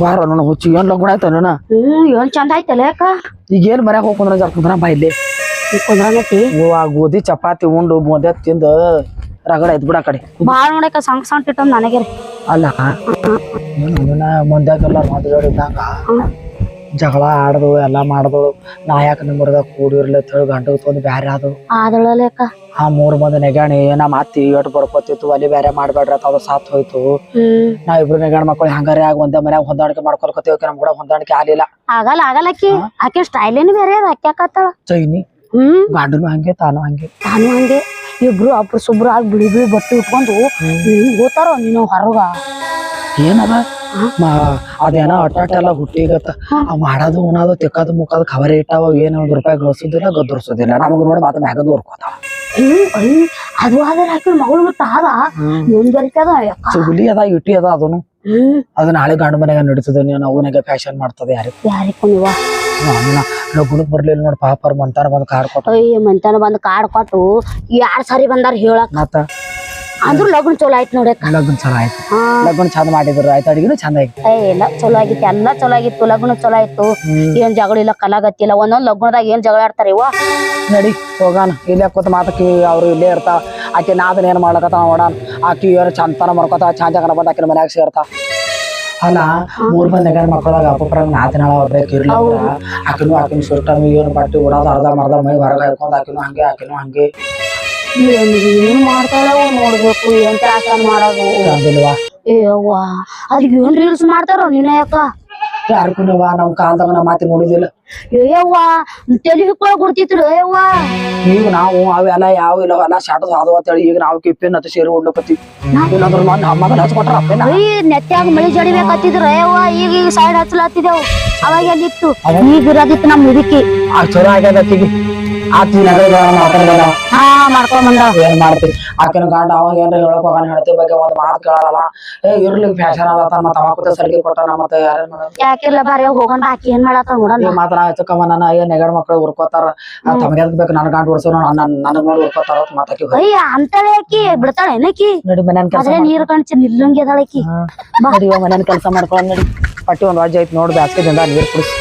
ಬಾರ ನೋಡ ಹುಚ್ಚಿ ಏನ್ ಲಗ್ನ ಆಯ್ತ ನೋಣ ಹ್ಮ್ ಏನ್ ಚಂದ ಆಯ್ತಲ್ಲ ಯಾಕ ಈಗ ಏನ್ ಮನ್ಯಾಗ ಹೋಗ್ಕೊಂಡ್ರ ಕುಂದ್ರ ಜರ ಕುಂದ್ರ ಬಾಯ್ಲೆ ಕುಂದ್ರನತಿ ಇವ ಗೋಧಿ ಚಪಾತಿ ಉಂಡು ಬೋದೆ ತಿಂದ ರಗಡ ಐತ್ ಬಿಡ ಆ ಕಡೆ. ಬಾಳ ನೋಡಕ ಸಂಕ ಸಂಟ್ ಇಟ್ಟ ನನಗೆ ಅಲ್ಲ ಮುಂದಾಗೆಲ್ಲ ಮಾತುಗಳಿದ್ದಂಗ ಜಗಳ ಆಡ್ದು ಎಲ್ಲ ಮಾಡ್ದು ನಾ ಯಾಕೆ ನಿಮ್ಮರ್ದಾಗ ಕೂಡಿರ್ಲಿ ಅಂತ ಹೇಳಿ ಗಂಟು ತೊಂದು ಬ್ಯಾರೆ ಅದು ಆದಳಲ್ಲ ಯಾಕ ಆ ಮೂರ್ ಮಂದಿ ನೆಗಾಣಿ ನಮ್ಮ ಅತ್ತಿ ಎಟ್ ಬಡ್ಕೋತಿತ್ತು ಅಲ್ಲಿ ಬ್ಯಾರೆ ಮಾಡ್ಬೇಡ್ರಿ ಅಂತ ಅದು ಸಾತ್ ಹೋಯ್ತು. ಹ್ಮ್. ನಾವ್ ಇಬ್ರು ನೆಗಾಣ ಮಕ್ಕಳು ಹಂಗಾರೆ ಆಗ ಒಂದೇ ಮನ್ಯಾಗ ಹೊಂದಾಣಿಕೆ ಮಾಡ್ಕೊಳ್ಕೊತೀವಿ ನಮ್ ಕೂಡ ಹೊಂದಾಣಿಕೆ ಆಗ್ಲಿಲ್ಲ. ಆಗಲ್ಲ ಆಗಲ್ಲ ಆಕಿ ಆಕೆ ಸ್ಟೈಲ್ ಏನು ಬೇರೆ ಅದ ಆಕಿ ಯಾಕತ್ತಾಳ ಚೈನಿ. ಹ್ಮ್. ಗಂಡನು ಹಂಗೆ ತಾನು ಹಂಗೆ. ನಾನು ಹಂಗೆ. ಇಬ್ರು ಅಬ್ರು ಸುಬ್ರು ಆಗಿ ಬಿಳಿ ಬಿಳಿ ಬಟ್ಟೆ ಉಟ್ಕೊಂಡು ನೀನ್ ಹೋತಾರೋ ನೀನು ಹೊರಗ? ಏನದ? ಅದೇನೋ ಅಟ್ಟಾಟ ಎಲ್ಲ ಹುಟ್ಟಿಗತ್ತ. ಆ ಮಾಡೋದು ಉಣೋದು ತಿಕ್ಕದು ಮುಕ್ಕದು ಖಬರ್ ಇಟ್ಟಾವ ಏನ್ ಒಂದ್ ರೂಪಾಯಿ ಗಳಿಸೋದಿಲ್ಲ ಗದ್ದರ್ಸೋದಿಲ್ಲ. ನಮಗ್ ನೋಡಿ ಮಾತ್ರ ಮ್ಯಾಗ ಅಯ್ಯ ಅದು ಮಗಳು ಏನ್ ಬರಿತದ ಯಾಕ ಹುಲಿ ಅದ ಇಟ್ಟಿ ಅದ ಅದನು. ಅದು ನಾಳೆ ಗಂಡ ಮನೆಗೆ ನಡೀತದೆ ನೀನು ಅವನಿಗೆ ಫ್ಯಾಷನ್ ಮಾಡ್ತದೆ ಯಾರಿಗೆ. ಯಾರಿಗೂ ನೀವ? ಲಗುಣಕ್ ಬರ್ಲಿಲ್ಲ ನೋಡಿ ಪಾಪರ್ ಮಂತಾನ ಬಂದ್ ಕಾರ್ ಕೊಟ್ಟು. ಮಂತಾನ ಬಂದ್ ಕಾರ್ ಕೊಟ್ಟು ಯಾರ್ ಸಾರಿ ಬಂದಾರ ಹೇಳಕ್? ಮತ್ತ? ಅಂದ್ರ ಲಗ್ನ ಚಲೋ ಆಯ್ತು ನೋಡಕ್ ಲಗ್ನ ಚಲೋ ಆಯ್ತು. ಲಗ್ನ ಚಂದ ಮಾಡಿದ್ರು ಆಯ್ತು ಅಡಿಗೆನು ಚಂದ ಆಯ್ತು ಏ ಇಲ್ಲ ಚಲೋ ಆಗಿತ್ತು ಎಲ್ಲ ಚಲೋ ಆಗಿತ್ತು ಲಗ್ನ ಚಲೋ ಆಯ್ತು. ಏನ್ ಜಗಳ ಇಲ್ಲ ಕಲಾಗತ್ತಿಲ್ಲ ಒಂದೊಂದ್ ಲಗ್ನದಾಗ ಏನ್ ಜಗಳ ಆಡ್ತಾರೆ ಇವ? ನಡಿ ಹೋಗಾನ. ಇಲ್ಲೇ ಕೂತ ಮಾತಕ್ಕೆ ಅವ್ರು ಇಲ್ಲೇ ಇರ್ತಾ. ಆಕೆ ನಾದನ್ ಏನ್ ಮಾಡ್ಲಕತ್ತ ನೋಡಾನ ಆಕಿ ಇವರು ಚಂತನ ಮಾಡ್ಕೊತ ಚಂದ ಜಗನ ಬಂದ ಆಕಿನ ಮನ್ಯಾಗ ಸೇರ್ತಾ. ಅಲ್ಲ ಮೂರ್ ಮಂದಿ ಗಂಡ ಮಕ್ಕಳಾಗ ಅಪ್ಪಪ್ರಾಗ ನಾತಿನ ಒಬ್ಬೇಕು ಇರ್ಲಿ ಆಕಿನೂ ಆಕಿನ ಸುಟ್ಟ ಏನು ಬಟ್ಟೆ ಉಡೋದು ಅರ್ಧ ಮರ್ಧ ಮೈ ಹೊರಗೆ ಹಾಕೊಂಡ್ ಆಕಿನೂ ಹಂಗೆ ಆಕಿನೂ ಹಂಗೆ. ಏನ್ ಮಾಡ್ತಾರೋ ನೋಡ್ಬೇಕು ಏನ್ ತ್ರಾಸ ಮಾಡೋದು. ಅಂದಿಲ್ವಾ ಏ ಅವ್ವ ಅದ್ಗೆ ಏನ್ ರೀಲ್ಸ್ ಮಾಡ್ತಾರೋ ನೀನ ಯಾಕ ಯಾರಿಗೂ ನಮ್ ಕಾಲದಾಗ ನಾ ಮಾತಿ ನೋಡಿದಿಲ್ಲ. ಅವ್ವ ತಲೆ ಹಿಕ್ಕೊಳ ಗುಡ್ತಿದ್ರು ಏ ಈಗ ನಾವು ಅವೆಲ್ಲ ಯಾವ ಇಲ್ಲ ಎಲ್ಲ ಶಾಟದ್ ಅದು ಅಂತೇಳಿ ಈಗ ನಾವು ಕಿಪ್ಪಿನ ಹತ್ತು ಸೇರಿ ಉಡ್ಲಕತ್ತೀವಿ ಇಲ್ಲಾಂದ್ರ ಮಂದಿ ಮೊದಲು ಹಚ್ಕೊಟ್ರ ಅಪ್ಪೇನ? ಅಯ್ಯ ನೆತ್ಯಾಗ ಮಳಿ ಜಡಿಬೇಕತ್ತಿದ್ರು ಅಯ್ಯವ್ವ ಈಗ ಈಗ ಸೈಡ್ ಹಚ್ಚಲತ್ತಿದೇವು ಅವಾಗ ಎಲ್ಲಿತ್ತು ಈಗ ಇರೋದಿತ್ತು ನಮ್ ಇದಕ್ಕೆ. ಆ ಚಲೋ ಆಗ್ಯದ ಆಕಿಗೆ ಆತಿ ಮಾತಾಡಲ್ಲ ಹಾ ಮಾಡ್ಕೊಂಡ್ ಬಂದ. ಏನ್ ಮಾಡ್ತಿ ಆಕಿನ ಗಂಡ ಅವಾಗ ಏನ್ರ ಹೇಳಕ್ ಹೋಗಾನ ಹೆಂಡತಿ ಬಗ್ಗೆ ಒಂದ್ ಮಾತು ಕೇಳಲ್ಲ ಏ ಇರ್ಲಿ ಫ್ಯಾಷನ್ ಆಗತ್ತ ಮತ್ತ ಅವಾಕುತ್ತ ಸರಿಗೆ ಕೊಟ್ಟಾನ ಮತ್ತೆ ಯಾರೇನ್ ಮಾಡೋದು ಯಾಕಿರ್ಲ ಬಾರಿ ಹೋಗಂಡ ಆಕಿ ಏನ್ ಮಾಡತ್ತ ನೋಡಣ ಈ ಮಾತ್ರ ಆಯ್ತಕ್ಕಮ್ಮ ನನ್ನ ಏನ್ ನೆಗಡ್ ಮಕ್ಳು ಉರ್ಕೋತಾರ ತಮಗೆ ಬೇಕು ನನ್ ಗಾಂಡ್ ಉಡ್ಸೋ ನನ್ ನನಗ್ ನೋಡಿ ಉರ್ಕೋತಾರ ಅಂತ ಮಾತಾಕಿ ಅಯ್ಯ ಅಂತಾಳೆ ಆಕಿ ಬಿಡ್ತಾಳೆ ಏನಕಿ ನಡಿ ಮನ್ಯಾನ್ ಕೆಲಸ ನೀರ್ ಕಣ್ಚಿ ನಿಲ್ಲಂಗಿ ಅದಾಳ ಆಕಿ. ನಡಿ ಮನ್ಯಾನ್ ಕೆಲಸ ಮಾಡ್ಕೊಂಡ್ ನೋಡಿ. ಪಟ್ಟಿ ಒಂದ್ ವಾಜ್ ಐತಿ ನೋಡಿ ಬ್ಯಾಸ್ಗೆದಿಂದ ನೀರ್ ಕುಡಿಸಿ.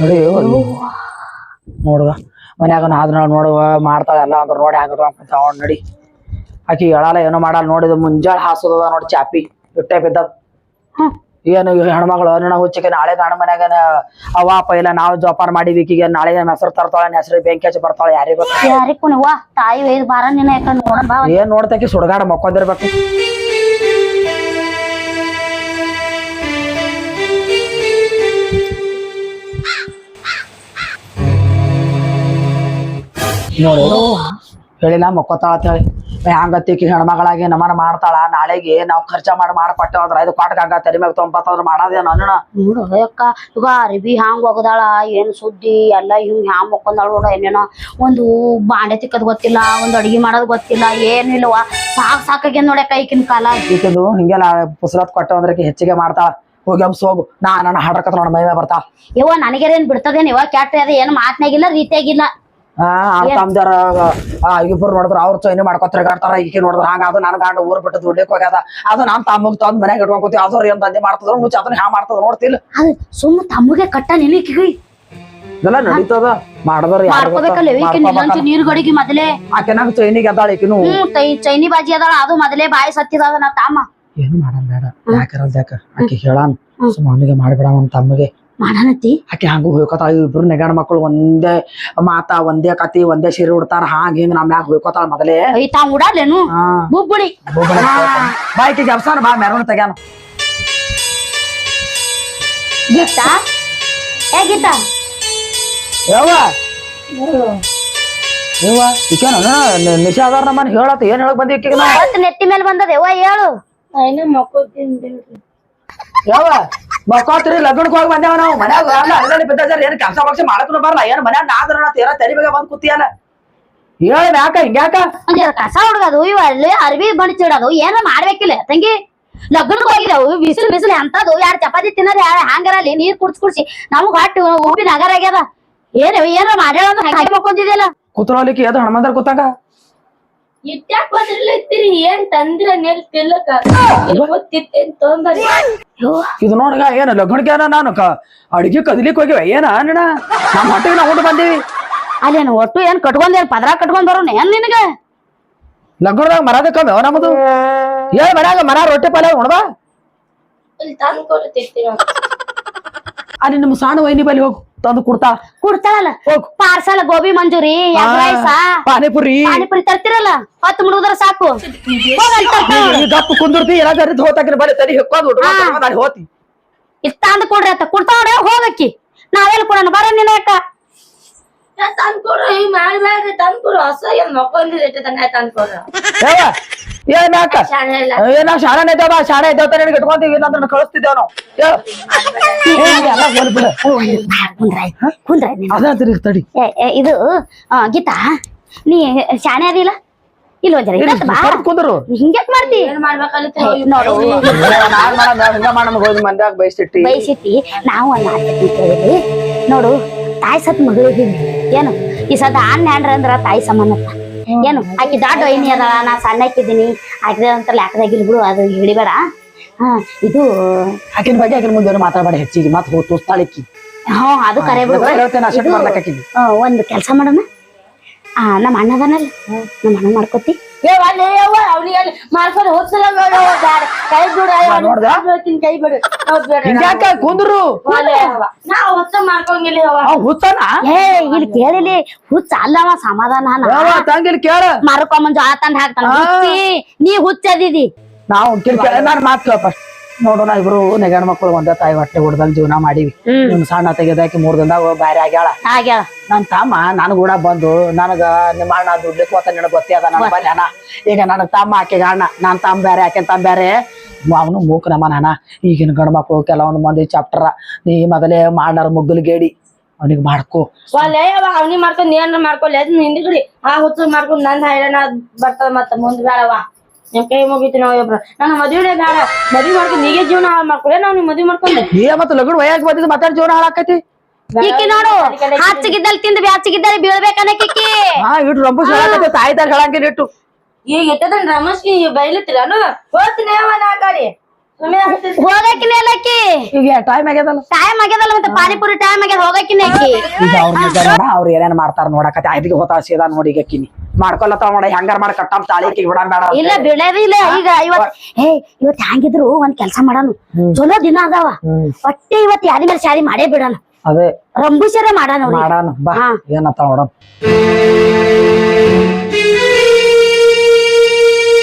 ನೋಡಿ ನೋಡುವ. ಮನ್ಯಾಗ ನಾದ್ರ ನೋಡುವ ಮಾಡ್ತಾಳ ಎಲ್ಲ ಅಂದ್ರೆ ನೋಡಿ ಹಂಗ ತಗೊಂಡ್ ನಡಿ ಆಕಿ ಹೇಳಲ್ಲ ಏನೋ ಮಾಡಲ್ಲ ನೋಡಿದ ಮುಂಜಾಳ ಹಾಸೋದ ನೋಡಿ ಚಾಪಿ. ಇಟ್ಟೆ ಬಿದ್ದದ್. ಏನು ಹೆಣ್ಮಗಳು ಅನ್ನ ಹುಚ್ಚಿಗೆ ನಾಳೆ ಗಾಣ ಮನ್ಯಾಗ ಅವ ಅಪ್ಪ ಇಲ್ಲ ನಾವು ಜೋಪಾನ ಮಾಡಿವಿ ಈಕಿಗೆ ನಾಳೆ ಹೆಸರು ತರ್ತಾಳೆ ಹೆಸರು ಬೆಂಕಿ ಹಚ್ಚಿ ಬರ್ತಾಳೆ ಯಾರಿಗೂ ಗೊತ್ತ? ಯಾರಿಗೂ ನೀವ ತಾಯಿ ಒಯ್ದು ಬಾರ ನಿನ್ನ ಯಾಕಂದ್ ನೋಡಣ ಬಾ ಏನ್ ನೋಡ್ತಕಿ ಸುಡಗಾಡ ಮಕ್ಕೊಂದಿರ್ಬೇಕು. ನೋಡು ಹೇಳಿಲ್ಲ ಮಕ್ಕೋತಾಳ ಅಂತ ಹೇಳಿ. ಹಂಗತ್ತಿಕಿ ಹೆಣ್ಮಗಳಾಗಿ ನಮನ ಮಾಡ್ತಾಳ ನಾಳೆಗೆ ನಾವ್ ಖರ್ಚ ಮಾಡಿ ಮಾಡಿ ಕೊಟ್ಟೆವ್ ಅಂದ್ರ ಐದು ಕ್ವಾಟ್ಕ ಹಂಗ ತಲೆ ಮ್ಯಾಗ ತೊಂಬತ್ತಂದ್ರ ಮಾಡೋದೇನು ಅನ್ನ ನೋಡು ಅಕ್ಕ ಈಗ ಅರಿಬಿ ಹ್ಯಾಂಗ್ ಒಗದಾಳ ಏನ್ ಸುದ್ದಿ ಎಲ್ಲ ಹಿಂಗ್ ಹ್ಯಾಂಗ್ ಮಕ್ಕೊಂದಾಳ ನೋಡ ಏನೇನೋ ಒಂದು ಬಾಂಡೆ ತಿಕ್ಕದ್ ಗೊತ್ತಿಲ್ಲ ಒಂದು ಅಡಿಗೆ ಮಾಡೋದ್ ಗೊತ್ತಿಲ್ಲ ಏನಿಲ್ಲವ ಸಾಕ್ ಸಾಕಾಗ್ಯದ ನೋಡ್ಯಾಕ ಈಕಿನ ಕಾಲ. ಈಕಿದು ಹಿಂಗೆಲ್ಲ ಪುಸರತ್ ಕೊಟ್ಟೆ ಅಂದ್ರೆ ಹೆಚ್ಚಿಗೆ ಮಾಡ್ತಾಳ. ಹೋಗಿ ಸೋಗು ಹೋಗು ನಾ ನನ್ನ ಹಾಡ್ರಕತ್ತ ನೋಡ ಮೈ ಬರ್ತಾ ಯವ್ವ ನನಗೇನ್ ಬಿಡ್ತದೇನ್ ಇವ ಕೆಟ್ಟ ಅದ ಏನ್ ಮಾತ್ನಾಗಿಲ್ಲ ರೀತಿಯಾಗಿಲ್ಲ ತಮ್ದಾರ ಇಬ್ಬರು ನೋಡಿದ್ರ ಅವ್ರ ಚೈನ್ ಮಾಡ್ಕೊತ ತಿರ್ಗಾಡ್ತಾರ ಈಕಿ ನೋಡಿದ್ರ ಹಂಗ ಅದು ನನ್ ಗಾಂಡ ಊರ್ ಬಿಟ್ಟು ದುಡ್ಲಿಕ್ ಹೋಗ್ಯದ. ಅದು ನಾನ್ ತಮ್ಮಗ್ ತಂದ್ ಮನ್ಯಾಗ ಇಟ್ಕೊಂಡ್ಕೋತಿ ಅದ್ರ ಏನ್ ದಂಧೆ ಮಾಡ್ತದ್ರ ಮುಚ್ಚ ಅದನ್ನ ಹ್ಯಾ ಮಾಡ್ತದ ನೋಡ್ತಿಲ್ಲ ಸುಮ್ಮ ತಮ್ಮಗೆ ಕಟ್ಟ ನಿನಕಿಗಿ ಇದೆಲ್ಲ ನಡೀತದ. ಮಾಡದ್ರ ಮಾಡ್ಕೋಬೇಕಲ್ಲ ಈಕಿ ನಿಲ್ಲಂಚು ನೀರ್ ಗಡಿಗೆ ಮೊದಲೇ ಆಕೆನಾಗ ಚೈನಿಗೆ ಎದ್ದಾಳ ಈಕಿನು. ಚೈನಿ ಬಾಜಿ ಅದಾಳ ಅದು ಮೊದಲೇ ಬಾಯಿ ಸತ್ತಿದ ನಾ ತಾಮ ಏನು ಮಾಡಲ್ಲ ಬೇಡ. ಯಾಕರಲ್ದ ಯಾಕ ಆಕಿ ಹೇಳಾನ್. ಸುಮ್ಮ ಅವನಿಗೆ ಮಾಡ್ಬೇಡ ಅವನ್ ತಮ್ಮಗೆ. ಮಾಡನತಿ ಆಕೆ ಹಂಗ ಹೋಗ್ಕೋತಾಳ ಇಬ್ರು ನೆಗಾಡ ಮಕ್ಕಳು ಒಂದೇ ಮಾತ ಒಂದೇ ಕತಿ ಒಂದೇ ಸೀರೆ ಉಡ್ತಾರ ಹಾಂಗ ಹಿಂಗ ನಮ್ ಮ್ಯಾಗ ಹೋಗ್ಕೋತಾಳ ಮೊದಲೇ. ಐ ತಾ ಉಡಾಲೇನು ಬುಬ್ಬುಳಿ ಬಾ ಈಕಿ ಜಬ್ಸಾನ ಬಾ ಮೆರವಣಿಗೆ ತೆಗ್ಯಾನ. ಗೀತಾ? ಏ ಗೀತಾ? ಯವ್ವ? ಯವ್ವ ಈಕೇನ ನಿಷಾದಾರ ನಮ್ಮನ್ ಹೇಳತ್ತ ಏನ್ ಹೇಳಕ್ ಬಂದಿ ಈಕಿಗೆ ನೆತ್ತಿ ಮೇಲೆ ಬಂದದ ಯವ್ವ ಹೇಳು. ಯಾವ ಮಕ್ಕೋತ್ರಿ ಲಗ್ನಕ್ಕೆ ಹೋಗಿ ಬಂದೇವ ನಾವು. ಮನ್ಯಾಗ ಅಲ್ಲಲ್ಲಿ ಬಿದ್ದಾರ ಏನ್ ಕೆಲಸ ಬಗ್ಸ ಮಾಡಕ್ನು ಬರಲ್ಲ ಏನ್ ಮನ್ಯಾಗ ನಾದ್ರ ತೀರ ತಲೆ ಬೇಗ ಬಂದ್ ಕೂತಿಯಲ್ಲ ಹೇಳ ಯಾಕ ಹಿಂಗ್ಯಾಕ? ಕಸ ಹುಡುಗದು ಇವ ಅಲ್ಲಿ ಅರ್ಬಿ ಬಣಿಸಿಡೋದು ಏನ ಮಾಡ್ಬೇಕಿಲ್ಲ. ತಂಗಿ ಲಗ್ನಕ್ ಹೋಗಿದವು ಬಿಸಿಲು ಬಿಸಿಲು ಎಂತದು ಯಾರು ಚಪಾತಿ ತಿನ್ನೋದು ಯಾರು ಹ್ಯಾಂಗರಲ್ಲಿ ನೀರ್ ಕುಡ್ಸ್ ಕುಡ್ಸಿ ನಮ್ಗ್ ಹೊಟ್ಟಿ ಉಪ್ಪಿ ನಗರ ಆಗ್ಯದ. ಏನ ಏನ ಮಾಡ್ಯಾಳ ಅಂದ್ರೆ ಹಾಗೆ ಮಕ್ಕೊಂದಿದ್ಯಲ್ಲ ಕೂತ್ರೋಲಿಕ್ಕೆ ಎದ್ದು ಹಣಮಂದರ್ ಕೂತಾಗ? ಇಟ್ಟಾಕ್ ಬದ್ರಲಿತ್ತೀರಿ ಏನ್ ತಂದ್ರ ನೆಲ್ ತಿಲ್ಲಕ ಗೊತ್ತಿತ್ತೇನ್ ತೊಂಬರಿ ಇದು ನೋಡ್ಗ ಏನ ಲಗ್ನಕ್ಕೆ ನಾನು ಕ ಅಡಿಗೆ ಕದಲಿಕ್ ಹೋಗಿವ. ಏನ ಅಣ್ಣ ನಮ್ಮ ಹೊಟ್ಟೆಗೆ ನಾವು ಊಟ ಬಂದೀವಿ. ಅಲ್ಲೇನು ಒಟ್ಟು ಏನ್ ಕಟ್ಕೊಂಡ್ ಏನ್ ಪದ್ರ ಕಟ್ಕೊಂಡ್ ಬರೋಣ ಏನ್ ನಿನಗ? ಲಗ್ನದಾಗ ಮರದ ಕಮ್ಮಿ ಅವ ನಮ್ಮದು ಏ ಮನ್ಯಾಗ ಮರ ರೊಟ್ಟಿ ಪಲ್ಯ ಉಣ್ಬಾ ಇಲ್ಲಿ ತಂದ್ ಕೊಡ್ತಿರ್ತೀರ ಅಲ್ಲಿ ನಿಮ್ಮ ಸಣ್ಣ ವೈನಿ ಬಲ್ಲಿ ಹೋಗು. ತಂದು ಕೊಡ್ತಾಳ ಕುಡ್ತಾಳಲ್ಲ. ಹೋಗ್. Parcel gobi manchurian egg rice panipuri. Panipuri ತರ್ತಿರಲ್ಲ? ಹತ್ತು ಮುಡುದ್ರ ಸಾಕು. ಹೋಗ್ ಅಲ್ಲಿ ತರ್ತಾಳ ನೋಡು. ಈ ಗಪ್ಪ ಕುಂದಿರ್ತಿ ಏನಾದ್ರೂ ಹೋತಾಕಿನ ಬರೀ ತಡಿ ಹಿಕ್ಕೋದು ಉಟ್ಕೊಂಡು ಹೋತಿ. ಇಲ್ಲಿ ತಂದ್ ಕೊಡ್ರಿ ಅಂತ ಕೊಡ್ತಾವ್ರೆ ಹೋಗಕ್ಕಿ ನಾವೆಲ್ಲ ಕೊಡೋಣ ಬರ ನಿನ್ನ ಯಾಕ ತಂದ್ಕೊಡ್ರಿ ಕೊಡು ಈ ತಂದ್ಕೊಡ್ರಿ ತಂದ್ ಕೊಡು ಹೊಸ ಏನ್ ಮಕ್ಕೊಂದಿರಿ ತನ್ನ ತಂದ್ ಕೊಡ್ರ ಏ ಶಾಣ ಯಾಕ? ಶಾಣ ಇದ್ದೇವ ನಿನಗೆ ಇಟ್ಕೊಂತೀವಿ ಇಲ್ಲಾಂದ್ರೆ ಕಳಿಸ್ತಿದ್ದೇವ್ ನಾವು ತಡಿ. ಇದು ಗೀತಾ ನೀ ಶಾಣೆ ಅದಿಲ್ಲ? ಇಲ್ಲ ಒಂದ್ ಜರ ಕುಂದ್ರು. ಹಿಂಗ್ಯಾಕ್ ಮಾಡ್ತಿ? ಏನ್ ನೋಡು ನಾನ್ ಮಾಡಲ್ಲ, ಹಿಂಗ ಮಾಡ ನಮ್ಗೆ ಹೋಗಿ ಮಂದ್ಯಾಗ ಬಯಸಿಟ್ಟಿ ಬಯಸಿಟ್ಟಿ ನಾವು ಒಂದ್ ನೋಡು ತಾಯಿ ಸತ್ ಮಗಳಿದೀವಿ ಏನು? ಈ ಸದ ಆನ್ ಹ್ಯಾಂಡ್ರ ಅಂದ್ರ ತಾಯಿ ಸಮಾನತ್ತ ಏನು ಆಕಿ ದಾಟ್ ಐನಿ ಅದಾಳ ನಾ ಸಣ್ಣ ಹಾಕಿದ್ದೀನಿ ಆಕಿದ ಅಂತ ಲ್ಯಾಕದಾಗಿಲ್ ಬಿಡು ಅದು ಹಿಡಿಬೇಡ ಹಾ ಇದು ಆಕಿನ ಬಗ್ಗೆ ಆಕಿನ ಮುಂದೆ ಮಾತಾಡಬೇಡ ಹೆಚ್ಚಿಗೆ. ಮತ್ತೆ ಹೋಗಿ ತೋರಿಸ್ತಾಳಿಕ್ಕಿ ಹಾ ಅದು ಕರೆ ಬಿಡು. ಒಂದು ಇದು, ಒಂದ್ ಕೆಲಸ ಮಾಡೋಣ. ಆ ನಮ್ಮ ಅಣ್ಣದನಲ್ಲ ನಮ್ಮ ಅಣ್ಣ ಮಾಡ್ಕೊತಿ. ಕುಂದ್ರು? ಇಲ್ಲಿ ಕೇಳಿಲಿ ಹುಚ್ಚ ಅಲ್ಲವ ಸಮಾಧಾನ ಯಾವ ತಂಗಿಲ್ ಕೇಳ. ಮರ್ಕೊಂಬಂದ್ ಹಾಕ್ತಾನ. ನೀ ಹುಚ್ಚದಿದಿ ನಾವು ನಾನು ಮಾತು ಕೇಳಪ್ಪ. ನೋಡೋಣ ಇಬ್ರು ನೆಗಣ ಮಕ್ಕಳು ಒಂದೇ ತಾಯಿ ಹೊಟ್ಟೆ ಹೊಡೆದಲ್ ಜೀವನ ಮಾಡಿವಿ. ನಿಮ್ ಸಣ್ಣ ತೆಗೆದಾಕಿ ಮೂರ್ ದಿನದಾಗ ಬ್ಯಾರೆ ಆಗ್ಯಾಳ. ಆಗ್ಯಾಳ. ನನ್ ತಮ್ಮ ನನ್ ಕೂಡ ಬಂದು ನನಗ ನಿಮ್ಮ ಅಣ್ಣ ದುಡ್ಲಿಕ್ ಹೋತ ನಿನಗ್ ಗೊತ್ತೇ ಅದ ನನ್ನ ಬಲ್ಲಿ ಅಣ್ಣ. ಈಗ ನನಗ ತಮ್ಮ ಆಕೆಗ ಅಣ್ಣ ನಾನ್ ತಮ್ಮ ಬ್ಯಾರೆ ಆಕೆ ತಮ್ಮ ಬ್ಯಾರೆ. ಅವನು ಮೂಕ್ ನಮ್ಮ ನಾನ ಈಗಿನ ಗಂಡ ಮಕ್ಕಳು ಕೆಲವೊಂದು ಮಂದಿ ಚಾಪ್ಟರ್ ನೀ ಮೊದಲೇ ಮಾಡಾರ ಮುಗ್ಗಲ್ ಗೇಡಿ ಅವನಿಗೆ ಮಾಡ್ಕೋ. ಅವ್ನಿಗೆ ಮಾಡ್ಕೊಂಡ್ ಏನ್ರ ಅದನ್ನ ಹಿಂದಿಗಡಿ ಆ ಹುಚ್ಚು ಮಾಡ್ಕೊಂಡು ನಂದ್ ಹೈರಾಣ ಬರ್ತದ ಮತ್ತ ಮುಂದ್ ಬೇಡವ ನಿಮ್ ಕೈ ಮುಗಿತಿ ನಾವ್ ಇಬ್ರು? ನನ್ನ ಮದ್ವೆನೇ ಬೇಡ. ಮದ್ವಿ ಮಾಡ್ಕೊಂಡ್ ನೀಗೆ ಜೀವನ ಹಾಳ್ ಮಾಡ್ಕೊಳೆ ನಾವ್ ನಿಮ್ ಮದ್ವಿ ಮಾಡ್ಕೊಂಡೆ ಏ ಮತ್ತ ಬಂದಿದ್ದು ಮಾತಾಡಿ ಜೀವನ ಹಾಳಾಕತಿ ಈಕಿ ನೋಡು ಹಾಚಿಗಿದ್ದಲ್ಲಿ ತಿಂದು ಬ್ಯಾಚಿಗಿದ್ದಲ್ಲಿ ಬೀಳ್ಬೇಕನ್ನಕಿಕ್ಕಿ ಹಾ ಇಟ್ಟು ರಂಬು ಹೇಳಕತ್ತಿ ತಾಯಿದಾಗ ಹೇಳಂಗಿಲ್ಲ ಇಟ್ಟು. ಈಗ ಇಟ್ಟದನ್ ರಮೇಶ್ ಬೈಲತ್ತಿರನು ಹೋಗ್ತೀನಿ ನಾ ಅಲ್ಲಕ್ಕಿ ಈಗ ಟೈಮ್ ಆಗ್ಯದಲ್ಲ? ಟೈಮ್ ಆಗ್ಯದಲ್ಲ ಮತ್ತೆ ಪಾನಿಪುರಿ ಟೈಮ್ ಆಗ್ಯದ ಹೋಗಕಿನ ಅಕ್ಕಿ ಈಗ ಅವ್ರ ಅವ್ರ ಏನೇನ್ ಮಾಡ್ತಾರ ನೋಡಕತ್ತಿ ಆಯ್ತಿಗೆ ಹೋತಾಳ ಸೀದಾ ನೋಡಿ ಈಗ ಕಿನಿ ಮಾಡ್ಕೊಲ್ಲತ್ತಾವ ನೋಡ ಹೆಂಗಾರ ಮಾಡಿ ಕಟ್ಟಾಮ್ ತಾಳಿ ಆಕಿಗೆ ಬಿಡಾನ್ ಬೇಡ ಇಲ್ಲ ಬಿಡದಿಲ್ಲ ಈಗ ಇವತ್ ಹೇ ಇವತ್ ಹ್ಯಾಂಗಿದ್ರು ಒಂದ್ ಕೆಲ್ಸ ಮಾಡೋಣ ಚಲೋ ದಿನ ಅದಾವ. ಒಟ್ಟೆ ಇವತ್ ಯಾರಿ ಮೇಲೆ ಶಾದಿ ಮಾಡೇ ಬಿಡೋಣ ಅದೇ. ರಂಬುಶರ ಮಾಡೋಣ ಮಾಡಣ ಮಾಡಾನ. ಬಾ. ಏನತ್ತ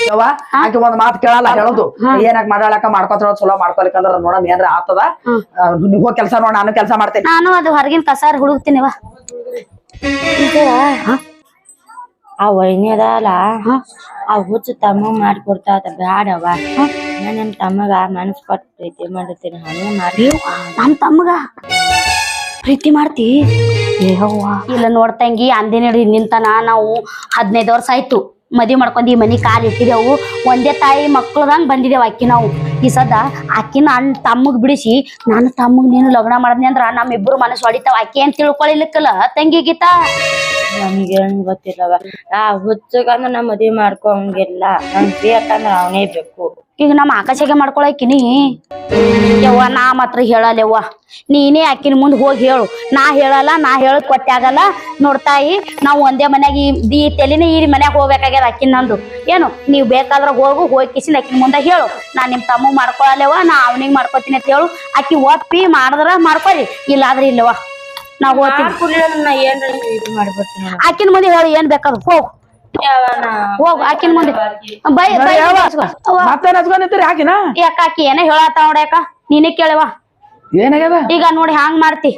ಯವ್ವ ಆಕಿ ಒಂದ್ ಮಾತು ಕೇಳಲ್ಲ ಹೇಳೋದು. ಏನಾಗ ಮಾಡಾಳಕ ಮಾಡ್ಕೊತ ಚಲೋ ಮಾಡ್ಕೊಲಿಕ್ಕಂದ್ರ ನೋಡಮ್ ಏನ್ರ ಆತದ. ನೀವು ನೀವ್ ಕೆಲ್ಸ ನೋಡ ನಾನು ಕೆಲ್ಸ ಮಾಡ್ತೇನೆ. ನಾನು ಅದು ಹೊರಗಿನ ಕಸಾರ ಹುಡುಕ್ತೀನಿ ವಾ ಆ ಏನದ ಅಲ್ಲ ಆ ಹುಚ್ಚ ತಮ್ಮ ಮಾಡ್ಕೊಡ್ತಾ ಅದ. ಬ್ಯಾಡವ ನಾ ನಮ್ ತಮ್ಮಗ ಮನಸ್ ಕೊಟ್ಟು ಪ್ರೀತಿ ಮಾಡಿರ್ತೀನಿ ಹಂಗ ಮಾಡಿ ನಮ್ ತಮ್ಮಗ ಪ್ರೀತಿ ಮಾಡ್ತಿ? ಇಲ್ಲ ನೋಡ್ತಂಗಿ ಅಂದಿನ ನಿಂತನ ನಾವು ಹದಿನೈದು ವರ್ಷ ಆಯ್ತು ಮದ್ವೆ ಮಾಡ್ಕೊಂಡ್ ಈ ಮನಿ ಕಾಲ್ ಇಟ್ಟಿದೆವು. ಒಂದೇ ತಾಯಿ ಮಕ್ಳದಂಗ್ ಬಂದಿದ್ದೇವು ಅಕ್ಕಿ ನಾವು. ಈ ಸದ ಅಕ್ಕಿನ ಅಣ್ಣ ತಮ್ಮಗ್ ಬಿಡಿಸಿ ನಾನು ತಮ್ಮಗ್ ನೀನು ಲಗ್ನ ಮಾಡಿದ್ನಿ ಅಂದ್ರ ನಮ್ಮಿಬ್ರು ಮನಸ್ಸು ಹೊಡಿತಾವ. ಅಕ್ಕಿ ಏನ್ ತಿಳ್ಕೊಳಿಲಿಕ್ಕಲ್ಲ ತಂಗಿ ಗೀತಾ? ನಮ್ಗೆ ಏನ್ ಗೊತ್ತಿಲ್ಲವ. ಆ ಹುಚ್ಚಗಂದ್ರ ನಾ ಮದ್ವಿ ಮಾಡ್ಕೊಂಗಿಲ್ಲ ನನ್ ಬೇಕಂದ್ರ ಅವನೇ ಬೇಕು. ಈಗ ನಮ್ಮ ಆಕಾಶಗೆ ಮಾಡ್ಕೊಳಕಿನಿ. ಯವ್ವ, ನಾ ಮಾತ್ರ ಹೇಳಲ್ಲವ್ವ. ನೀನೇ ಅಕ್ಕಿನ ಮುಂದೆ ಹೋಗಿ ಹೇಳು. ನಾ ಹೇಳಲ್ಲ, ನಾ ಹೇಳದ್ ಕೊಟ್ಟೆ ಆಗಲ್ಲ ನೋಡ್ತಾಯಿ ನಾವು ಒಂದೇ ಮನ್ಯಾಗ ಈ ಈ ತಲೆನೇ ಈ ಮನ್ಯಾಗ ಹೋಗ್ಬೇಕಾಗ್ಯದ ಅಕ್ಕಿನ ನಂದು. ಏನು, ನೀವ್ ಬೇಕಾದ್ರ ಹೋಗು, ಹೋಗಿ ಕಿಸಿನ ಮುಂದೆ ಹೇಳು. ನಾ ನಿಮ್ ತಮ್ಮ ಮಾಡ್ಕೊಳಲ್ಲವ ನಾ ಅವನಿಗೆ ಮಾಡ್ಕೊತೀನಿ ಅಂತ ಹೇಳು. ಅಕ್ಕಿ ಒಪ್ಪಿ ಮಾಡಿದ್ರ ಮಾಡ್ಕೊರಿ. ಇಲ್ಲ ಆದ್ರೆ ಇಲ್ಲವ ನಾ ಹೋಗ್ತೀನಿ ಮಾಡ್ಕೊಡ್ಲಿಲ್ಲ ಅಂದ್ರ ನಾ ಏನ್ರ ಇದು ಮಾಡ್ಬಿಡ್ತೀನಿ ಆಕಿನ ಮುಂದೆ ಹೇಳು ಏನ್ ಬೇಕಾದ ಹೋಗು. ಆಕಿನ ಹೋಗು ಅಕ್ಕಿನ ಮುಂದೆ. ಬೈ ಹಾಕಿನ ಯಾಕ ಆಕಿ ಏನೇ ಹೇಳತ್ತಾವ ನೋಡ್ಯಾಕ ನೀನೇ ಕೇಳವ. ಏನಾಗ್ಯದ? ಈಗ ನೋಡಿ ಹ್ಯಾಂಗ್ ಮಾಡ್ತಿ?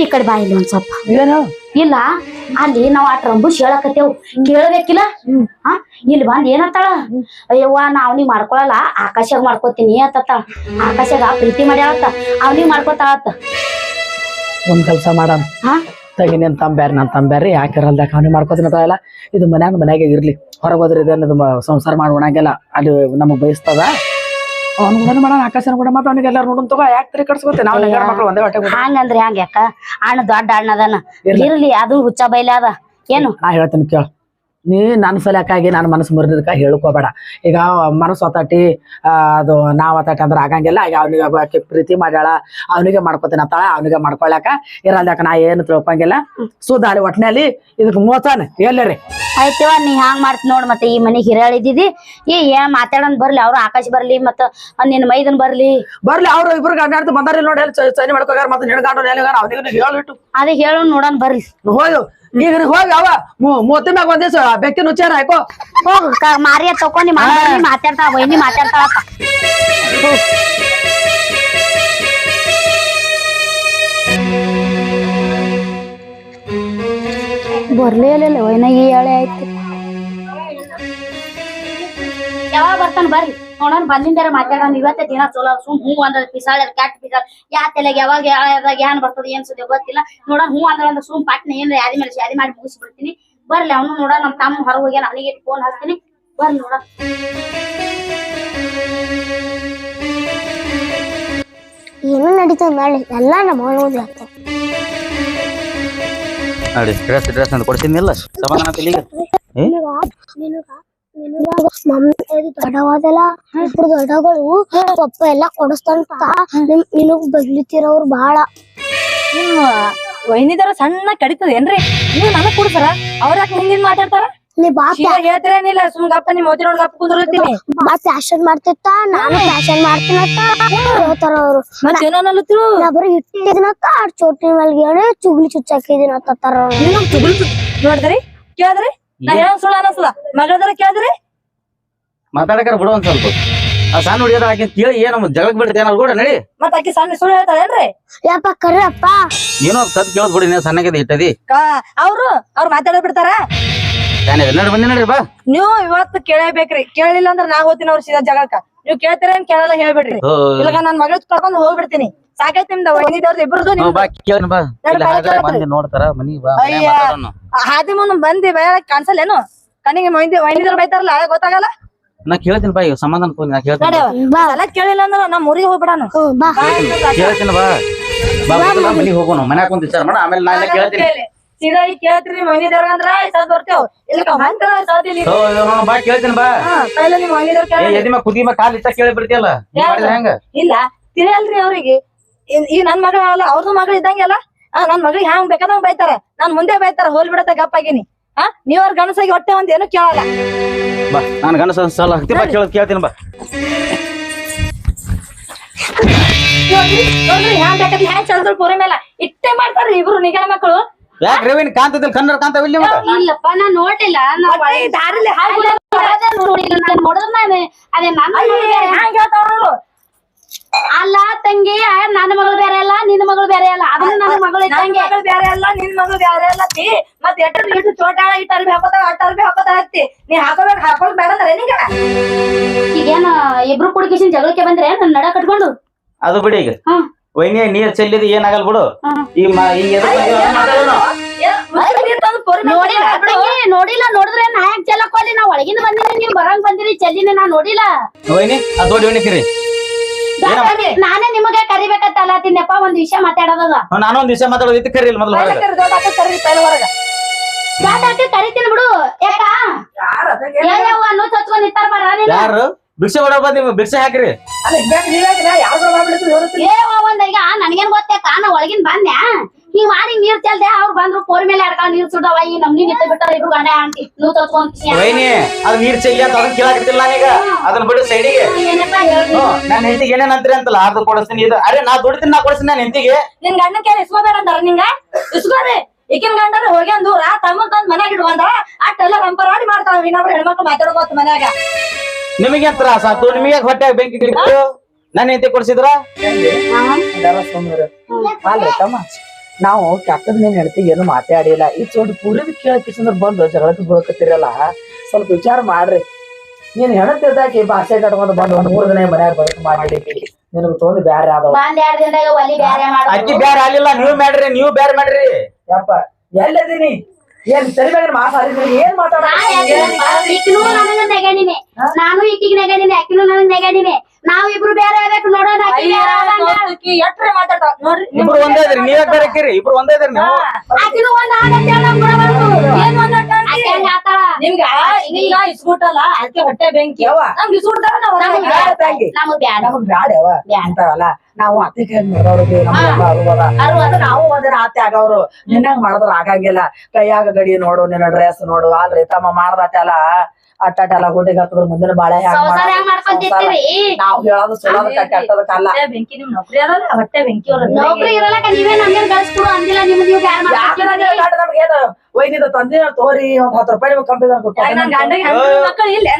ಈ ಕಡೆ ಬಾ ಇಲ್ಲಿ ಒಂದ್ ಸ್ವಲ್ಪ. ಇಲ್ಲ ಅಲ್ಲಿ ನಾವ್ ಆ ಟ್ರಂಬುಸ್ ಹೇಳಕತ್ತೇವ್. ಕೇಳಬೇಕಿಲ್ಲ ಹಾ? ಇಲ್ಲಿ ಬಂದ್ ಏನಂತಾಳ? ಅಯ್ಯವ್ವ ನಾ ಅವ್ನಿಗ್ ಮಾಡ್ಕೊಳಲ್ಲ ಆಕಾಶಾಗ ಮಾಡ್ಕೋತೀನಿ ಅಂತತ್ತಾಳ ಆಕಾಶಾಗ ಪ್ರೀತಿ ಮಾಡ್ಯಾಳತ್ತ. ಅವ್ನಿಗ್ ಮಾಡ್ಕೋತಾಳತ್ತ. ಒಂದ್ ಕೆಲ್ಸ ಮಾಡಣ ಹಾ? ತಗಿ ನಿನ್ ತಂಬ್ಯಾರ ನನ್ ತಂಬ್ಯಾರಿ ಯಾಕಿರಲ್ದ ಅವನಿಗೆ ಮಾಡ್ಕೋತೀನಿ ಇಲ್ಲ ಇದು ಮನ್ಯಾಗ ಮನ್ಯಾಗ ಇರ್ಲಿ. ಹೊರಗೋದ್ರೆ ಹೋದ್ರೆ ಇದೇನು ಸಂಸಾರ ಮಾಡಿ ಒಣಗೆಲ್ಲ ಅಲ್ಲಿ ನಮಗ್ ಬಯಸ್ತದ. ಅವ್ನ ಕೂಡ ಮಾಡೋಣ ಆಕಾಶನ ಕೂಡ ಮಾತ್ರ ಅವ್ನಿಗೆ ಎಲ್ಲಾರು ನೋಡೋನ್ ತಗೋ. ಯಾಕೆ ತಲೆ ಕಟ್ಸ್ಕೊತೆ? ನಾವು ನೆಗಡ ಮಕ್ಳು ಒಂದೇ ಹೊಟ್ಟೆ ಹಂಗಂದ್ರೆ ಹಂಗ ಯಾಕ? ಅಣ್ಣ ದೊಡ್ಡ ಅಣ್ಣದನ ಇರ್ಲಿ. ಅದು ಹುಚ್ಚ ಬೈಲೆ ಅದ ಏನು? ನಾ ಹೇಳ್ತೀನಿ ಕೇಳ. ನೀ ನನ್ನ ಸಲಕ್ಕಾಗಿ ನನ್ನ ಮನಸ್ಸು ಮುರಿದಕ್ಕ ಹೇಳ್ಕೋಬೇಡ. ಈಗ ಮನಸ್ಸು ಒತ್ತಾಟಿ ಅದು ನಾವ್ ಒತ್ತಾಟಿ ಅಂದ್ರೆ ಆಗಂಗಿಲ್ಲ. ಈಗ ಅವನಿಗೆ ಆಕೆ ಪ್ರೀತಿ ಮಾಡ್ಯಾಳ, ಅವನಿಗೆ ಮಾಡ್ಕೊತೀನಿ ಅಂತಾಳ, ಅವನಿಗೆ ಮಾಡ್ಕೊಳಕ ಇರಲ್ದಾಕ ನಾ ಏನು ತಿಳ್ಕೊಂಗಿಲ್ಲ ಸುಧಾರಿ ಒಟ್ಟಿನಲ್ಲಿ ಇದಕ್ಕೆ ಮೋಸನ ಎಲ್ಲರಿ. ಆಯ್ತವ ನೀ ಹ್ಯಾಂಗ್ ಮಾಡ್ತ ನೋಡ್ ಮತ್ತೆ ಈ ಮನೆಗೆ ಹಿರಿಯಳಿದಿದಿ ಈ ಏನ್ ಮಾತಾಡೋನ್ ಬರ್ಲಿ ಅವ್ರು ಆಕಾಶ ಬರ್ಲಿ ಮತ್ತ ನಿನ್ ಮೈದನ್ ಬರ್ಲಿ. ಬರ್ಲಿ ಅವ್ರು ಇಬ್ರು ಗಂಡ ಬಂದಾರಿ ನೋಡಿ ಚೈನಿ ಮಾಡ್ಕೋಗಾರ ಮತ್ತೆ ನಿಡ್ಗಾಡು ನೆಲಗಾರ ಅವನಿಗೆ ಹೇಳಿಟ್ಟು ಅದೇ ಹೇಳು ನೋಡೋಣ ಬರ್ಲಿ ಹೋಯ್ ಈಗ ಹೋಗಿ ಅವ ಮೂವತ್ತಿ ಮ್ಯಾಗ ಒಂದೇ ಬೆಕ್ಕಿನ ಉಚ್ಚಾರ ಹಾಕೋ. ಹೋಗು ಮಾರಿಯ ತಕೊಂಡಿ ಮಾತಾಡ್ತಾಳ ವೈನಿ ಮಾತಾಡ್ತಾಳಪ್ಪ. ಬರ್ಲೇ ಇಲ್ಲ ವೈನ ಈ ಆಯ್ತು. ಯಾವಾಗ ಬರ್ತಾನ ಬರ್ರಿ. ನೋಡೋಣ ಬಂದಿಂದಾರ ಮಾತಾಡೋಣ. ಇವತ್ತೇ ದಿನ ಚಲೋ ಸುಮ್ ಹೂ ಅಂದ್ರ ಪಿಸಾಳ ಕ್ಯಾಟ್ ಪಿಸಾಳ. ಯಾ ತಲೆಗೆ ಯಾವಾಗ ಏನ್ ಬರ್ತದ ಏನ್ ಸುದ್ದಿ ಗೊತ್ತಿಲ್ಲ. ನೋಡೋಣ ಹೂ ಅಂದ್ರ ಅಂದ್ರ ಸುಮ್ ಪಟ್ನ ಏನ್ ಯಾದಿ ಮೇಲೆ ಶಾದಿ ಮಾಡಿ ಮುಗಿಸ್ಬಿಡ್ತೀನಿ. ಬರ್ಲಿ ಅವನು ನೋಡ ನಮ್ ತಮ್ಮ ಹೊರ ಹೋಗ್ಯಾನ ಅವನಿಗೆ ಫೋನ್ ಹಾಕ್ತೀನಿ ಬರ್ಲಿ ನೋಡ ಏನು ನಡೀತದೆ ಮಾಡಿ ಎಲ್ಲ ನಮ್ಮ ಓದಿ ಆಗ್ತದೆ ನೋಡಿ ಡ್ರೆಸ್ ಡ್ರೆಸ್ ಅಂತ ಕೊಡ್ಸಿದ್ನಿಲ್ಲ ಸಮಾಧಾನ ಇಲ್ಲಿಗೆ ಏ ಮಮ್ಮಿ ಇದು ದೊಡ್ಡವಾದಲ್ಲ ಇಬ್ರು ದೊಡ್ಡಗಳು ಪಪ್ಪ ಎಲ್ಲ ಕೊಡಿಸ್ತಂತ ನಿಮ್ ನಿನಗ್ ಬಗ್ಲಿತಿರೋರು ಬಾಳ. ನಿಮ್ಮ ವೈನಿದಾರ ಸಣ್ಣ ಕಡಿತದ ಏನ್ರಿ? ನೀವು ನನಗ್ ಕೊಡ್ತಾರ ಅವ್ರ ಯಾಕೆ ಮುಂದಿನ ಮಾತಾಡ್ತಾರ? ನೀ ಬಾ ಹೇಳ್ತಿರೇನಿಲ್ಲ ಸುಮ್ ಗಪ್ಪ ನಿಮ್ ಓದಿ ನೋಡ್ ಗಪ್ಪ ಕುಂದಿರ್ತೀನಿ ಬಾ ಫ್ಯಾಷನ್ ಮಾಡ್ತಿತ್ತ ನಾನು ಫ್ಯಾಷನ್ ಮಾಡ್ತೀನತ್ತ. ಹೇಳ್ತಾರ ಅವ್ರು. ಮತ್ತೆ ಏನನ್ನಲತ್ರು ನಾ ಬರೀ ಇಟ್ಟಿದಿನತ್ತ ಆ ಚೋಟಿ ಮಲ್ಗೆ ಚುಗ್ಲಿ ಚುಚ್ಚಾಕಿದಿನತ್ತ ಅವ್ರು. ನೀವು ತುಗುಲ್ ನೋಡಿದ್ರಿ? ಕೇಳಿದ್ರಿ? ನಾ ಹೇಳ ಸುಳ್ಳು ಅನಸಲ್ಲ ಮಗಳದಾರ ಕೇಳಿದ್ರಿ? ಮಾತಾಡಕಾರ ಬಿಡು ಒಂದ್ ಸ್ವಲ್ಪ. ಆ ಸಣ್ಣ ಹುಡುಗಿಯರ ಆಕೆ ಕೇಳಿ ಏನು ಜಗಳ ಬಿಡ್ತೇನೆ ಅವ್ರು ಕೂಡ ನಡಿ. ಮತ್ತ ಆಕಿ ಸಣ್ಣ ಸುಳ್ಳು ಹೇಳ್ತಾಳೇನ್ರಿ ಯಪ್ಪ ಕರ್ರಪ್ಪ? ನೀನು ಕದ್ ಕೇಳದ್ ಬಿಡಿ ನೀವು ಸಣ್ಣಗಿದೆ ಇಟ್ಟದಿ ಕಾ- ಅವ್ರು ಅವ್ರು ಮಾತಾಡೋ ಬಿಡ್ತಾರ? ನಡಿ ಬಂದಿ ನಡಿ ಬಾ. ನೀವು ಇವತ್ತು ಕೇಳಬೇಕ್ರಿ. ಕೇಳಿಲ್ಲ ಅಂದ್ರೆ ನಾ ಹೋಗ್ತೀನಿ ಅವ್ರ ಸೀದಾ ಜಗಳಕ್ಕ ನೀವು ಕೇಳ್ತೀರೇನ್ ಕೇಳಲ್ಲ ಹೇಳ್ಬಿಡ್ರಿ. ಇಲ್ಲ ನನ್ ಮಗಳ ಕರ್ಕೊಂಡ್ ಹೋಗ್ಬಿಡ್ತೀನಿ. ಸಾಕೈತಿ ನಿಮ್ದ ವೈನಿದವ್ರದ್ದು ಇಬ್ರದ್ದು ಹ್ಞೂ, ಬಾ ಕೇಳಿ ಬಾ. ನಡಿ ಇಲ್ಲ ಬಾ, ಹಾಗಾದ್ರೆ ಕೇಳ್ತ್ರಿ. ಮಂದಿ ನೋಡ್ತಾರ ಮನಿಗ್ ಬಾ ಮನ್ಯಾಗ ಅಯ್ಯ. ಮಾತಾಡೋಣ. ಹಾದಿ ಮುಂದೆ ಬಂದಿ ಬಯ ಕಾಣಿಸಲ್ಲೇನು ಕಣ್ಣಿಗೆ ಮೈಂದಿ ವೈನಿದವ್ರು ಬೈತಾರಲ್ಲ ಗೊತ್ತಾಗಲ್ಲ? ನಾ ಕೇಳ್ತೀನಿ ಬಾ ಈಗ ಸಮಾಧಾನ ನಾ ಕೇಳ್ತೀನಿ ಎಲ್ಲ ಕೇಳಿಲ್ಲ ಅಂದ್ರೆ ನಮ್ ಊರಿಗೆ ಹೋಗ್ಬಿಡಾನು ಬಾ. ಕೇಳ್ತೀನಿ ಬಾ. ಬಾ ಮೊದಲು ಮನಿಗ್ ಹೋಗೋಣ ಮನ್ಯಾಗ ವಿಚಾರ ಮಾಡ. ಆಮೇಲೆ ನಾ ಎಲ್ಲ ಕೇಳ್ತೀನಿ. ಸೀದಾ ಈಗ ಕೇಳ್ತೀರಿ ಮೈನಿದವ್ರ ಅಂದ್ರ ಸದ್ ಬರ್ತೇವ್. ಇಲ್ಲ ಹಂತ ಸಾಧ್ಯ ಓ, ಇವ್ರು ನೋಡು, ಬಾ ಕೇಳ್ತೀನಿ ಬಾ. ಪೈಲ ನಿಮ್ ಮೈನಿದವ್ರ ಏ ಕೇಳಿ ಎದಿ ಮ್ಯಾಗ ಕುದಿ ಮ್ಯಾಗ ಕಾಲ್ ಇಟ್ಟ ಕೇಳಿ ಬಿಡ್ತಿಯಲ್ಲ? ನೀ ಮಾಡಿದ್ರೆ ಹೆಂಗ? ಇಲ್ಲ ತಿಳಿಯಲ್ರಿ ಅವ್ರಿಗೆ. ಇನ್- ಈ ನನ್ ಮಗ ಅಲ್ಲ ಅವ್ರದ್ದು ಮಗಳು ಇದ್ದಂಗೆಲ್ಲ ಆ ನನ್ ಮಗಳಿಗೆ ಹ್ಯಾಂಗ್ ಬೇಕಾದಂಗ್ ಬೈತಾರ? ನಾನ್ ಮುಂದೆ ಬೈತಾರ ಹೋಲ್ ಬಿಡತ್ತ ಗಪ್ಪಾಗಿನಿ ಹಾ ನೀವ್ ಅವ್ರ ಗಣಸಾಗಿ ಹೊಟ್ಟೆ ಒಂದ್ ಏನು ಕೇಳಲ್ಲ. ಬಾ ನಾನು ಗಣಸ ಸಲ ಹತ್ತಿ ಬಾ ಕೇಳ್ತೀನಿ ಬಾ. ನೋಡ್ರಿ ನೋಡ್ರಿ ಹ್ಯಾಂಗ್ ಬೇಕಾದ್ರೆ ಹ್ಯಾಂಗ್ ಚಳದ್ರು ಪೂರಿ ಮೇಲೆ ಇಟ್ಟೆ ಮಾಡ್ತಾರ್ರಿ ಇಬ್ರು ನಿಗಣ ಮಕ್ಕಳು. ಯಾಕೆ ರೇವಿನ ಕಾಂತದಿಲ್ಲ ಕನ್ನಡ ಕಾಂತವಿಲ್ಲ ಇಲ್ಲಪ್ಪ ನಾ ನೋಡಿಲ್ಲ ಮತ್ತೆ ಈ ದಾರಿಲಿ ಹಾಗೆ ನೋಡಿಲ್ಲ ನಾನು ನಾನು ಅದೇ ನನ್ನ ಮಗಳು ಬೇರೆ. ಹ್ಯಾಂಗ್ ಹೇಳ್ತಾವ್ರ ಅವ್ರು? ಅಲ್ಲ ತಂಗಿ ಆ, ನನ್ನ ಮಗಳು ಬೇರೆ ಅಲ್ಲ ನಿನ್ನ ಮಗಳು ಬೇರೆ ಅಲ್ಲ. ಅದನ್ನ ನನ್ನ ಮಗಳು ನನ್ ಇದ್ದಂಗೆ ಮಗಳು ಬ್ಯಾರೆ ಅಲ್ಲ ನಿನ್ ಮಗಳು ಬೇರೆ ಅಲ್ಲ ತಿ. ಮತ್ ಎಟ್ಟ ಇಟ್ಟು ಚೋಟಾಳ ಇಟ್ಟು ಅರ್ಬಿ ಹಾಕೋತಾವ ಅಟ್ಟ ಅರ್ಬಿ ಹಾಕೋತಾವ ಹತ್ತಿ ನೀ ಹಾಕೋಬೇಕು ಹಾಕೋಕ್ ಬೇಡ ಅಂದ್ರೆ ನಿಂಗ ಈಗೇನ ಇಬ್ರು ಕುಡಿಕಿಸಿನ ಜಗಳಕ್ಕೆ ಬಂದ್ರೆ ನನ್ನ ನಡ ಕಟ್ಕೊಂಡು. ಅದು ಬಿಡಿ ಈಗ. ಹ್ಮ್. ವೈನಿ ನೀರ್ ಚೆಲ್ಲಿದ ಏನಾಗಲ್ ಬಿಡು. ಈ ಮ- ಈ ಎದ್ರ ಬಗ್ಗೆ ಮಾತಾಡೋಣ. ನೋಡಿಲ್ಲ ತಂಗಿ ನೋಡಿಲ್ಲ ನೋಡಿದ್ರೆ ನಾ ಯಾಕೆ ಚೆಲ್ಲಕ್ಕೋಲಿ ನಾ ಒಳಗಿಂದ ಬಂದಿನಿ ನೀವ್ ಬರಂಗ್ ಬಂದಿರಿ ಚೆಲ್ಲಿನಿ ನಾ ನೋಡಿಲ್ಲ. ವೈನಿ ಆ ದೊಡ್ಡ ವೈನಿ ನಾನೇ ನಿಮಗೆ ಕರಿಬೇಕಂತ ತಿನ್ನಪ್ಪ ಒಂದ್ ವಿಷಯ ಮಾತಾಡೋದದ. ನಾನೊಂದ್ ವಿಷಯ ಮಾತಾಡೋದಿತ್ತು ಕರೀಲ್ ಕರಿ ಮೊದಲು ಹೊರಗೆ. ದಾದಾಕ ಕರಿತೀನಿ ಬಿಡು ಯಾಕ ಯಾವ ಅನ್ನೋ ಚಚ್ಕೊಂಡ್ ನಿಂತಾರ ಬರ ನೀನು ಯಾರು? ಭಿಕ್ಷೆ ಕೊಡಪ್ಪ ನೀವು ಭಿಕ್ಷೆ ಹಾಕ್ರಿ. ಏ ಒಂದ್ ಈಗ ನನ್ಗೇನ್ ಗೊತ್ತಾಕ ನಾ ಒಳಗಿನ ಬಂದ್ಯಾ ಹಿಂಗ್ ಮಾಡಿ ನೀರ್ ಚೆಲ್ದೆ ಅವ್ರು ಬಂದ್ರು ಪೋರ್ ಮೇಲೆ ಅಡ್ಕೊಂಡ್ ನೀರ್ ಸುಡವ ಈ ನಮ್ನಿ ನಿಂತ ಬಿಟ್ಟಾರ ಇಬ್ರು ಗಂಡ ಆಂಟಿ ನೀವು ಚಚ್ಕೊಂಡ್ ವೈನಿ ಅದು ನೀರ್ ಚೆಲ್ಲಿ ಅಂತ ಅದನ್ನ ಕೇಳಾಕತ್ತಿಲ್ಲ ನಾನೀಗ. ಅದನ್ನ ಬಿಡು ಸೈಡಿಗೆ. ನನ್ನ ಹೆಂಡತಿಗೆ ಏನೇನ್ ಅಂತೀರಿ ಅಂತಲ್ಲ ಅದು ಕೊಡಿಸ್ತೀನಿ ಇದು. ಅರೆ ನಾ ದುಡ್ತೀನಿ ನಾ ಕೊಡಿಸ್ತೀನಿ ನನ್ನ ಹೆಂಡತಿಗೆ. ನಿನ್ ಗಂಡ ಕೇಳಿ ಇಸ್ಕೋಬೇಡ ಅಂತಾರ ನಿಂಗ? ಇಸ್ಕೋರಿ. ಈಗಿನ ಗಂಡರು ಹೋಗ್ಯಾನ್ ದೂರ ತಮ್ಮ ತಂದ್ ಮನ್ಯಾಗ ಇಟ್ಕೊಂಡ್ರ ಅಟ್ಟೆಲ್ಲ ರಂಪರಾಡಿ ಮಾಡ್ತಾವ ಇನ್ನೊಬ್ರು ಹೆಣ್ಮಕ್ಳು ಮಾತಾಡ್ಬೋದು ಮನ್ಯಾಗ. ನಿಮಗೆ ತ್ರಾಸ? ಆತು ನಿಮಗೆ ಹೊಟ್ಟೆ ಬೆಂಕಿ ಕಿಡಿತು ನನ್ನ ಹೆಂಡತಿ ಕೊಡಿಸಿದ್ರ. ಅಲ್ರಿ ತಮ್ಮ ನಾವು ಕ್ಯಾಪ್ಟನ್ ನೀನ್ ಹೇಳ್ತಿ ಏನು ಮಾತಾಡಿಲ್ಲ. ಈ ಚೋಟ್ ಪೂರಿ ಕೇಳಕಿಸಂದ್ರ ಬಂದು ಜಗಳಕ್ಕೆ ಬೀಳಕತ್ತಿರಲ್ಲ. ಸ್ವಲ್ಪ ವಿಚಾರ ಮಾಡ್ರಿ. ನೀನ್ ಹೆಣತಿದ್ದಾಕಿ ಭಾಷೆ ಕಟ್ಕೊಂಡು ಬಂದು ಒಂದ್ ಮೂರ್ ದಿನ ಮನ್ಯಾಗ ಬದುಕು ಮಾಡಿ ನಿನಗ್ ತೋಂದ ಬ್ಯಾರೆ ಆದವ. ಒಂದ್ ಎರಡ್ ದಿನದಾಗ ಒಲಿ ಬ್ಯಾರೆ ಅಕ್ಕಿ ಬ್ಯಾರೆ ಆಗ್ಲಿಲ್ಲ. ನೀವ್ ಮಾಡ್ರಿ ನೀವ್ ಬ್ಯಾರೆ ಮಾಡ್ರಿ. ಯಪ್ಪ ಎಲ್ಲದೀನಿ ಏನ್ ಸರಿಯಾಗಿ ಮಾತಾಡಿದ್ರೆ ಏನ್ ಮಾತಾಡ ನನಗ ನಾನು ಈಕಿಗೆ ನೆಗಡಿನೇ ಆಕಿನೂ ನನಗ್ ನೆಗಡಿನೇ. ನಾವ್ ಇಬ್ರು ಬೇರೆ ಆಗ್ಬೇಕು ನೋಡೋಣ ಆಕಿ ಬೇರೆ ಆದಂಗ. ಎಟ್ರೆ ಮಾತಾಡ್ತಾವ ನೋಡ್ರಿ ಇಬ್ರು ಒಂದೇ ಇದ್ರಿ ನೀವ್ ಯಾಕೆ ಬೇರೆ ಇಬ್ರು ಒಂದೇ ಇದ್ರಿ ನೀವು. ಆಕಿನೂ ಒಂದ್ ಆಗತ್ತೆ ನಮ್ಗ್ ಬಿಡಬಾರ್ದು. ಏನ್ ಒಂದ್ ಆಕಿ ಹೆಂಗ್ ಆತಾಳ? ನಿಮ್ಗ ಈಗ ಅದಕ್ಕೆ ಹೊಟ್ಟೆ ಬೆಂಕಿ. ನಮ್ಗೆ ಇಸ್ಕೊಡ್ತಾರ ನಾವ್ ನಮಗ್ ಬ್ಯಾಡ ಬ್ಯಾಡ. ತಂಗಿ. ನಮಗ್ ಬ್ಯಾಡ. ನಮಗ್ ಬ್ಯಾಡವ ಅಂತಾವಲ್ಲ ನಾವು ಅತಿ ಅದು ನಾವು ಒಂದಿನ ಅತ್ತೆ ಆಗವ್ರು. ನಿನ್ನಂಗ್ ಮಾಡಿದ್ರ ಆಗಂಗಿಲ್ಲ. ಕೈಯಾಗ ಗಡಿ ನೋಡು ನಿನ್ನ ಡ್ರೆಸ್ ನೋಡು. ಅಲ್ರಿ ತಮ್ಮ ಮಾಡ್ದಟ್ಟೆಲ್ಲ ಅಟ್ಟೆಲ್ಲ ಗುಡ್ಡಿಗೆ ಹಾಕಿದ್ರು ಮುಂದಿನ ಬಾಳೆ ನಾವ್ ಹೇಳೋದು ಚಲೋದಕ್ಕ ಕೆಟ್ಟದಕ್ಕಲ್ಲ ಅಲ್ಲ. ಬೆಂಕಿ ನಿಮ್ ನೌಕರಿ ಅದಲ್ಲ ಹೊಟ್ಟೆ ಬೆಂಕಿ ನೌಕರಿ ಇರಲ್ಲಕ ನೀವೇ ನಮ್ಗೇನ್ ಕಳ್ಸ್ಕೊಡು ಅಂದಿಲ್ಲ ನಿಮ್ಗ್ ನೀವು ಬ್ಯಾಡ ಮಾಡ್ಕೊಂತಿರ್ತೀರಿ. ಒಯ್ದಿದ ತಂದಿನ ತೋರಿ ಒಂದ್ ಹತ್ತು ರೂಪಾಯಿ ನಿಮ್ಗೆ